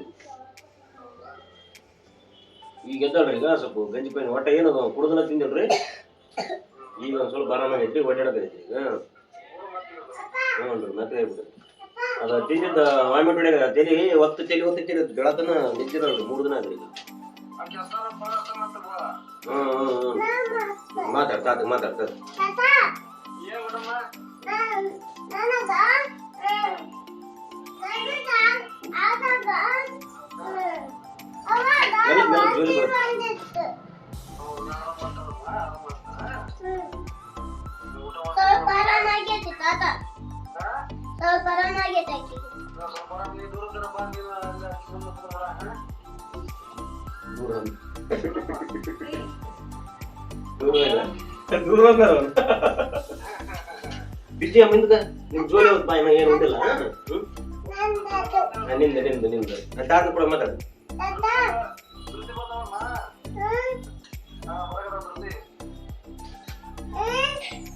ಈಗ ಎದ್ದಾಳ್ರಿ ಈಗ ಸ್ವಲ್ಪ ಗಂಜಿ ಪೈನ್ ಒಟ್ಟ ಏನದ ಕುಡ್ದನ ತಿಂದಿಲ್ರಿ? ಈಗ ಒಂದು ಸ್ವಲ್ಪ ಆರಾಮಾಗೈತಿ ಒಡ್ಡಾಡಕೈತಿ ಈಗ ಹ್ಞೂ. ರೀ ಮತ್ತೆ ಅದು ತಿಂದಿದ್ದ ವಾಮಿಟ್ ಹೊಡೆಯ ತಲೆ ಒತ್ತು ತಲೆ ಒತ್ತು ತಲೆ ಬೆಳತನ ನಿಂತಿದ್ರಿ ಮೂರು ದಿನ ಆದ್ರಿ ಹ್ಞೂ ಹ್ಞೂ ಹ್ಞೂ. ಮಾತಾಡ್ತಾ ಮಾತಾಡ್ತಾ ತಾತ ನಾನ್- ಬಿಜಿ ಮುಂದಕ ನಿಮ್ ಜೋಲಿ ಹೊತ್ತು ಬಾಯಿ ಏನು ಉಂಟಿಲ್ಲ ನಿಮ್ದು ನಿಮ್ದು ನಿಮ್ದು. ತಾತ ಕೂಡ ಮಾತಾಡ. ತಾತ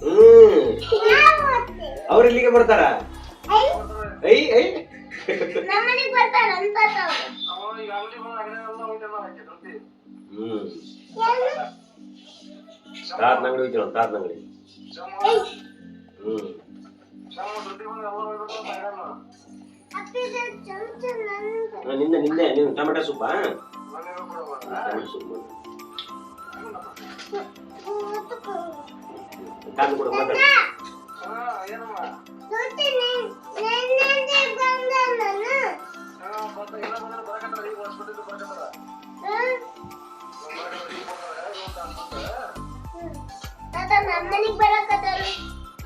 ಹ್ಮ್. ಇಲ್ಲಿಗೆ ಬರ್ತಾರ? ಐ, ಐ ಹ್ಮ್. ತಾತನ ಅಂಗಡಿ ಹೋಗ್ತೀವಿ ನಿನ್ನೆ ನಿಂದೆ ನೀನು ಟೊಮೆಟೊ ಸೂಪಾ ಟೊಮೆಟೊ ಸೂಪ್. ತಾತ ಕೂಡ ಮಾತಾಡ. ತಾತ ನಮ್ಮನಿಗ್ ಬರಕತ್ತಾರು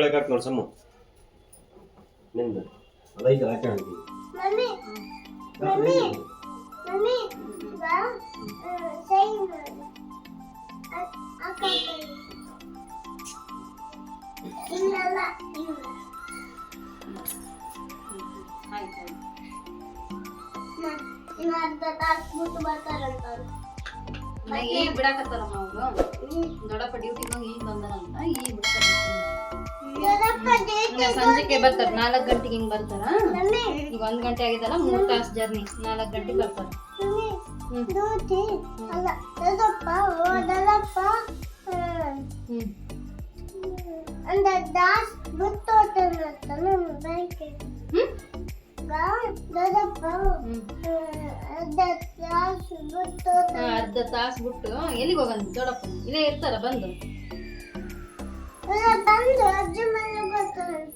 ತೊಳೆಗೆ ಹಾಕಿ ನೋಡಿ ಸಮ್ಮ. ನಿಂದು. ಅದೈತೆ ಹಾಕಿ ಹಾಕಿ. ಅರ್ಧ ತಾಸು ಬಿಟ್ಟು ಬರ್ತಾರಂತ ಈಗ ಬಿಡಾಕತ್ತಾರಮ್ಮ ಅವರು. ದೊಡ್ಡಪ್ಪ ಡ್ಯೂಟಿಗೆ ಹೋಗಿ ಈಗ ಬಂದಾರಂತ ಈಗ ಬಿಡ್ತಾರ ಸಂಜೆಗೆ ಬರ್ತಾರ. ನಾಲ್ಕು ಗಂಟೆಗೆ ಹಿಂಗ್ ಬರ್ತಾರ? ಮಮ್ಮಿ ಈಗ ಒಂದ್ ಗಂಟೆ ಆಗಿದಲ್ಲ ಮೂರ್ ತಾಸ್ ಜರ್ನಿ ನಾಲ್ಕು ಗಂಟೆಗೆ ಬರ್ತಾರ. ಮಮ್ಮಿ ಹ್ಮ್. ದೂತಿ ಅಲ್ಲ ದೊಡ್ಡಪ್ಪ ಓ ದೊಡ್ಡಪ್ಪ ಹ್ಮ್. ಅಂದ ದಾಸ್ ಬಿಟ್ಟೋತನತ್ತ ನಮ್ಮ ಬ್ಯಾಂಕ್ ಹ್ಮ್. ದೊಡ್ಡಪ್ಪ ಹ್ಮ್. ಅರ್ಧ ದಾಸ್ ಬಿಟ್ಟೋತ ಹಾ, ಅರ್ಧ ತಾಸ್ ಬಿಟ್ಟು ಎಲ್ಲಿಗೆ ಹೋಗಂತ? ದೊಡ್ಡಪ್ಪ. ಇಲ್ಲೇ ಇರ್ತಾರ ಬಂದು?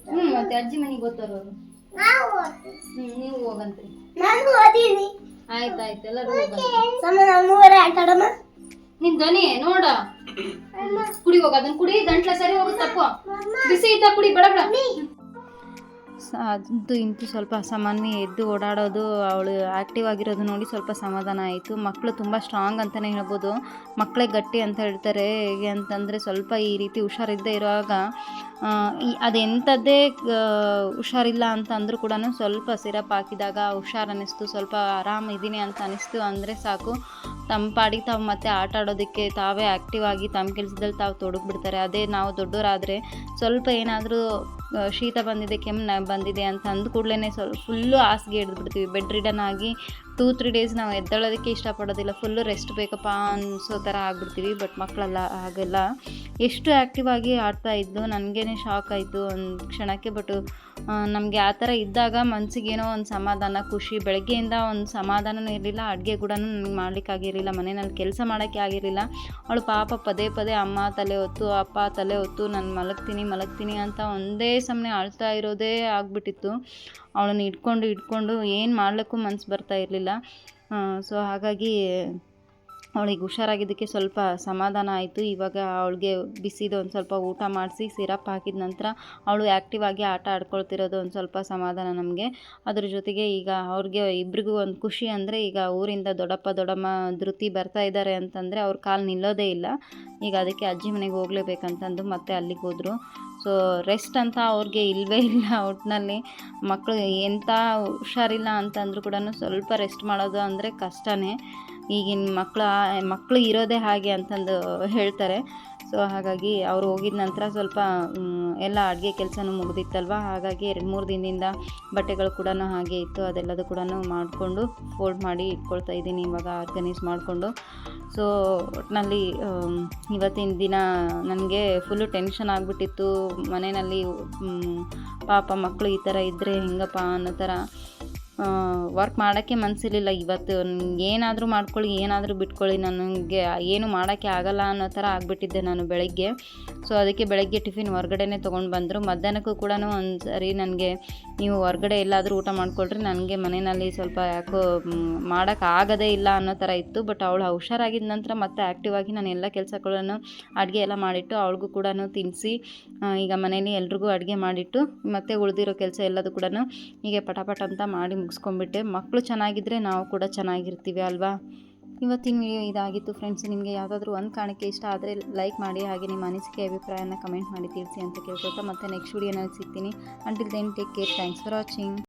ಹ್ಮ್ ಮತ್ತೆ ಅಜ್ಜಿ ಮನೆಗೆ ಗೊತ್ತಾರ ಅವರು. ಹ್ಮ್ ನೀವು ಹೋಗಂತ್ರಿ ನಾನು ಓದೀನಿ ಆಯ್ತು ಆಯ್ತು ಎಲ್ಲರೂ ಆಡೋಣ ನಿನ್ ಧ್ವನಿ ನೋಡ. ಕುಡಿ ಹೋಗ ಅದನ್ನ ಕುಡಿ ಗಂಟ್ಲ ಸರಿ ಹೋಗುತ್ತಪ್ಪ ಬಿಸಿ ಇದ್ದ ಕುಡಿ ಬಡ ಬಡ. ಅದು ಇಂತೂ ಸ್ವಲ್ಪ ಸಾಮಾನ್ಯ ಎದ್ದು ಓಡಾಡೋದು, ಅವಳು ಆ್ಯಕ್ಟಿವ್ ಆಗಿರೋದು ನೋಡಿ ಸ್ವಲ್ಪ ಸಮಾಧಾನ ಆಯಿತು. ಮಕ್ಕಳು ತುಂಬ ಸ್ಟ್ರಾಂಗ್ ಅಂತಲೇ ಹೇಳ್ಬೋದು. ಮಕ್ಕಳೇ ಗಟ್ಟಿ ಅಂತ ಹೇಳ್ತಾರೆ. ಹೇಗೆ ಅಂತಂದರೆ ಸ್ವಲ್ಪ ಈ ರೀತಿ ಹುಷಾರಿದ್ದೇ ಇರುವಾಗ ಅದೆಂಥದ್ದೇ ಹುಷಾರಿಲ್ಲ ಅಂತ ಅಂದರೂ ಕೂಡ ಸ್ವಲ್ಪ ಸಿರಪ್ ಹಾಕಿದಾಗ ಹುಷಾರು ಅನ್ನಿಸ್ತು, ಸ್ವಲ್ಪ ಆರಾಮ ಇದ್ದೀನಿ ಅಂತ ಅನ್ನಿಸ್ತು ಅಂದರೆ ಸಾಕು. ತಮ್ಮ ಪಾಡಿಗೆ ತಾವು ಮತ್ತೆ ಆಟ ಆಡೋದಕ್ಕೆ ತಾವೇ ಆ್ಯಕ್ಟಿವ್ ಆಗಿ ತಮ್ಮ ಕೆಲಸದಲ್ಲಿ ತಾವು ತೊಡಗಿಬಿಡ್ತಾರೆ. ಅದೇ ನಾವು ದೊಡ್ಡವರಾದರೆ ಸ್ವಲ್ಪ ಏನಾದರೂ ಶೀತ ಬಂದಿದೆ, ಕೆಮ್ಮು ಬಂದಿದೆ ಅಂತ ಅಂದ ಕೂಡಲೇ ಸ್ವಲ್ಪ ಫುಲ್ಲು ಹಾಸಿಗೆ ಹಿಡಿದ್ಬಿಡ್ತೀವಿ. ಬೆಡ್ ರಿಡನ್ ಆಗಿ ಟೂ ತ್ರೀ ಡೇಸ್ ನಾವು ಎದ್ದೇಳೋದಕ್ಕೆ ಇಷ್ಟಪಡೋದಿಲ್ಲ. ಫುಲ್ಲು ರೆಸ್ಟ್ ಬೇಕಪ್ಪ ಅನ್ಸೋ ಥರ ಆಗ್ಬಿಡ್ತೀವಿ ಬಟ್ ಮಕ್ಕಳೆಲ್ಲ ಹಾಗೆಲ್ಲ. ಎಷ್ಟು ಆ್ಯಕ್ಟಿವ್ ಆಗಿ ಆಡ್ತಾ ಇದ್ದು ನನಗೇನೆ ಶಾಕ್ ಆಯಿತು ಒಂದು ಕ್ಷಣಕ್ಕೆ ಬಟ್ ನಮಗೆ ಆ ಥರ ಇದ್ದಾಗ ಮನಸ್ಸಿಗೇನೋ ಒಂದು ಸಮಾಧಾನ, ಖುಷಿ, ಬೆಳಗ್ಗೆಯಿಂದ ಒಂದು ಸಮಾಧಾನವೂ ಇರಲಿಲ್ಲ, ಅಡುಗೆ ಕೂಡ ನನಗೆ ಮಾಡಲಿಕ್ಕಾಗಿರಲಿಲ್ಲ ಮನೆಯಲ್ಲಿ ಕೆಲಸ ಮಾಡೋಕ್ಕೆ ಆಗಿರಲಿಲ್ಲ. ಅವಳು ಪಾಪ ಪದೇ ಪದೇ ಅಮ್ಮ ತಲೆ ಹೊತ್ತು ಅಪ್ಪ ತಲೆ ಹೊತ್ತು ನಾನು ಮಲಗ್ತೀನಿ ಮಲಗ್ತೀನಿ ಅಂತ ಒಂದೇ ಸಮನೆ ಅಳ್ತಾ ಇರೋದೇ ಆಗಿಬಿಟ್ಟಿತ್ತು. ಅವಳನ್ನು ಇಟ್ಕೊಂಡು ಇಟ್ಕೊಂಡು ಏನು ಮಾಡಲಿಕ್ಕೂ ಮನಸ್ಸು ಬರ್ತಾ ಇರಲಿಲ್ಲ. ಸೊ ಹಾಗಾಗಿ ಅವಳಿಗೆ ಹುಷಾರಾಗಿದ್ದಕ್ಕೆ ಸ್ವಲ್ಪ ಸಮಾಧಾನ ಆಯಿತು. ಇವಾಗ ಅವಳಿಗೆ ಬಿಸಿದು ಒಂದು ಸ್ವಲ್ಪ ಊಟ ಮಾಡಿಸಿ ಸಿರಪ್ ಹಾಕಿದ ನಂತರ ಅವಳು ಆ್ಯಕ್ಟಿವ್ ಆಗಿ ಆಟ ಆಡ್ಕೊಳ್ತಿರೋದು ಒಂದು ಸ್ವಲ್ಪ ಸಮಾಧಾನ ನಮಗೆ. ಅದ್ರ ಜೊತೆಗೆ ಈಗ ಅವ್ರಿಗೆ ಇಬ್ರಿಗೂ ಒಂದು ಖುಷಿ ಅಂದರೆ ಈಗ ಊರಿಂದ ದೊಡ್ಡಪ್ಪ, ದೊಡ್ಡಮ್ಮ, ಧೃತಿ ಬರ್ತಾ ಇದ್ದಾರೆ ಅಂತಂದರೆ ಅವ್ರ ಕಾಲು ನಿಲ್ಲೋದೇ ಇಲ್ಲ. ಈಗ ಅದಕ್ಕೆ ಅಜ್ಜಿ ಮನೆಗೆ ಹೋಗಲೇಬೇಕಂತಂದು ಮತ್ತೆ ಅಲ್ಲಿಗೆ ಹೋದರು. ಸೊ ರೆಸ್ಟ್ ಅಂತ ಅವ್ರಿಗೆ ಇಲ್ಲವೇ ಇಲ್ಲ ಒಟ್ಟಿನಲ್ಲಿ ಮಕ್ಕಳು ಎಂಥ ಹುಷಾರಿಲ್ಲ ಅಂತಂದ್ರೂ ಕೂಡ ಸ್ವಲ್ಪ ರೆಸ್ಟ್ ಮಾಡೋದು ಅಂದರೆ ಕಷ್ಟನೇ. ಈಗಿನ ಮಕ್ಕಳ ಮಕ್ಕಳು ಇರೋದೇ ಹಾಗೆ ಅಂತಂದು ಹೇಳ್ತಾರೆ. ಸೊ ಹಾಗಾಗಿ ಅವ್ರು ಹೋಗಿದ ನಂತರ ಸ್ವಲ್ಪ ಎಲ್ಲ ಅಡುಗೆ ಕೆಲಸನೂ ಮುಗ್ದಿತ್ತಲ್ವ? ಹಾಗಾಗಿ ಎರಡು ಮೂರು ದಿನದಿಂದ ಬಟ್ಟೆಗಳು ಕೂಡ ಹಾಗೆ ಇತ್ತು. ಅದೆಲ್ಲದು ಕೂಡ ಮಾಡಿಕೊಂಡು ಫೋಲ್ಡ್ ಮಾಡಿ ಇಟ್ಕೊಳ್ತಾ ಇದ್ದೀನಿ ಇವಾಗ ಆರ್ಗನೈಸ್ ಮಾಡಿಕೊಂಡು. ಸೊ ಒಟ್ಟಿನಲ್ಲಿ ಇವತ್ತಿನ ದಿನ ನನಗೆ ಫುಲ್ಲು ಟೆನ್ಷನ್ ಆಗಿಬಿಟ್ಟಿತ್ತು. ಮನೆಯಲ್ಲಿ ಪಾಪ ಮಕ್ಕಳು ಈ ಥರ ಇದ್ದರೆ ಹೆಂಗಪ್ಪ ಅನ್ನೋ ಥರ ವರ್ಕ್ ಮಾಡೋಕ್ಕೆ ಮನಸ್ಸಿರಲಿಲ್ಲ ಇವತ್ತು ಏನಾದರೂ ಮಾಡ್ಕೊಳ್ಳಿ, ಏನಾದರೂ ಬಿಟ್ಕೊಳ್ಳಿ. ನನಗೆ ಏನು ಮಾಡೋಕ್ಕೆ ಆಗಲ್ಲ ಅನ್ನೋ ಥರ ಆಗಿಬಿಟ್ಟಿದ್ದೆ ನಾನು ಬೆಳಗ್ಗೆ. ಸೊ ಅದಕ್ಕೆ ಬೆಳಗ್ಗೆ ಟಿಫಿನ್ ಹೊರಗಡೆನೇ ತೊಗೊಂಡು ಬಂದರು. ಮಧ್ಯಾಹ್ನಕ್ಕೂ ಕೂಡ ಒಂದು ಸರಿ ನನಗೆ, ನೀವು ಹೊರಗಡೆ ಎಲ್ಲಾದರೂ ಊಟ ಮಾಡ್ಕೊಳ್ರಿ. ನನಗೆ ಮನೆಯಲ್ಲಿ ಸ್ವಲ್ಪ ಯಾಕೋ ಮಾಡೋಕ್ಕೆ ಆಗೋದೇ ಇಲ್ಲ ಅನ್ನೋ ಥರ ಇತ್ತು. ಬಟ್ ಅವಳು ಹುಷಾರಾಗಿದ್ದ ನಂತರ ಮತ್ತೆ ಆ್ಯಕ್ಟಿವ್ ಆಗಿ ನಾನು ಎಲ್ಲ ಕೆಲಸಗಳನ್ನು ಅಡುಗೆ ಎಲ್ಲ ಮಾಡಿಟ್ಟು ಅವಳಿಗೂ ಕೂಡ ತಿನ್ನಿಸಿ ಈಗ ಮನೇಲಿ ಎಲ್ರಿಗೂ ಅಡುಗೆ ಮಾಡಿಟ್ಟು ಮತ್ತೆ ಉಳಿದಿರೋ ಕೆಲಸ ಎಲ್ಲದೂ ಕೂಡ ಹೀಗೆ ಪಟಪಟ ಅಂತ ಮಾಡಿ ಮುಗಿಸ್ಕೊಂಡ್ಬಿಟ್ಟೆ. ಮಕ್ಕಳು ಚೆನ್ನಾಗಿದ್ದರೆ ನಾವು ಕೂಡ ಚೆನ್ನಾಗಿರ್ತೀವಿ ಅಲ್ವಾ? ಇವತ್ತಿನ ವಿಡಿಯೋ ಇದಾಗಿತ್ತು ಫ್ರೆಂಡ್ಸ್ ನಿಮಗೆ ಯಾವುದಾದ್ರೂ ಒಂದು ಕಾಣಿಕೆ ಇಷ್ಟ ಆದರೆ ಲೈಕ್ ಮಾಡಿ ಹಾಗೆ ನಿಮ್ಮ ಅನಿಸಿಕೆ, ಅಭಿಪ್ರಾಯನ ಕಮೆಂಟ್ ಮಾಡಿ ತಿಳಿಸಿ ಅಂತ ಕೇಳ್ಕೊಳ್ತಾ ಮತ್ತೆ ನೆಕ್ಸ್ಟ್ ವಿಡಿಯೋನಲ್ಲಿ ಸಿಗ್ತೀನಿ. Until then take care thanks for watching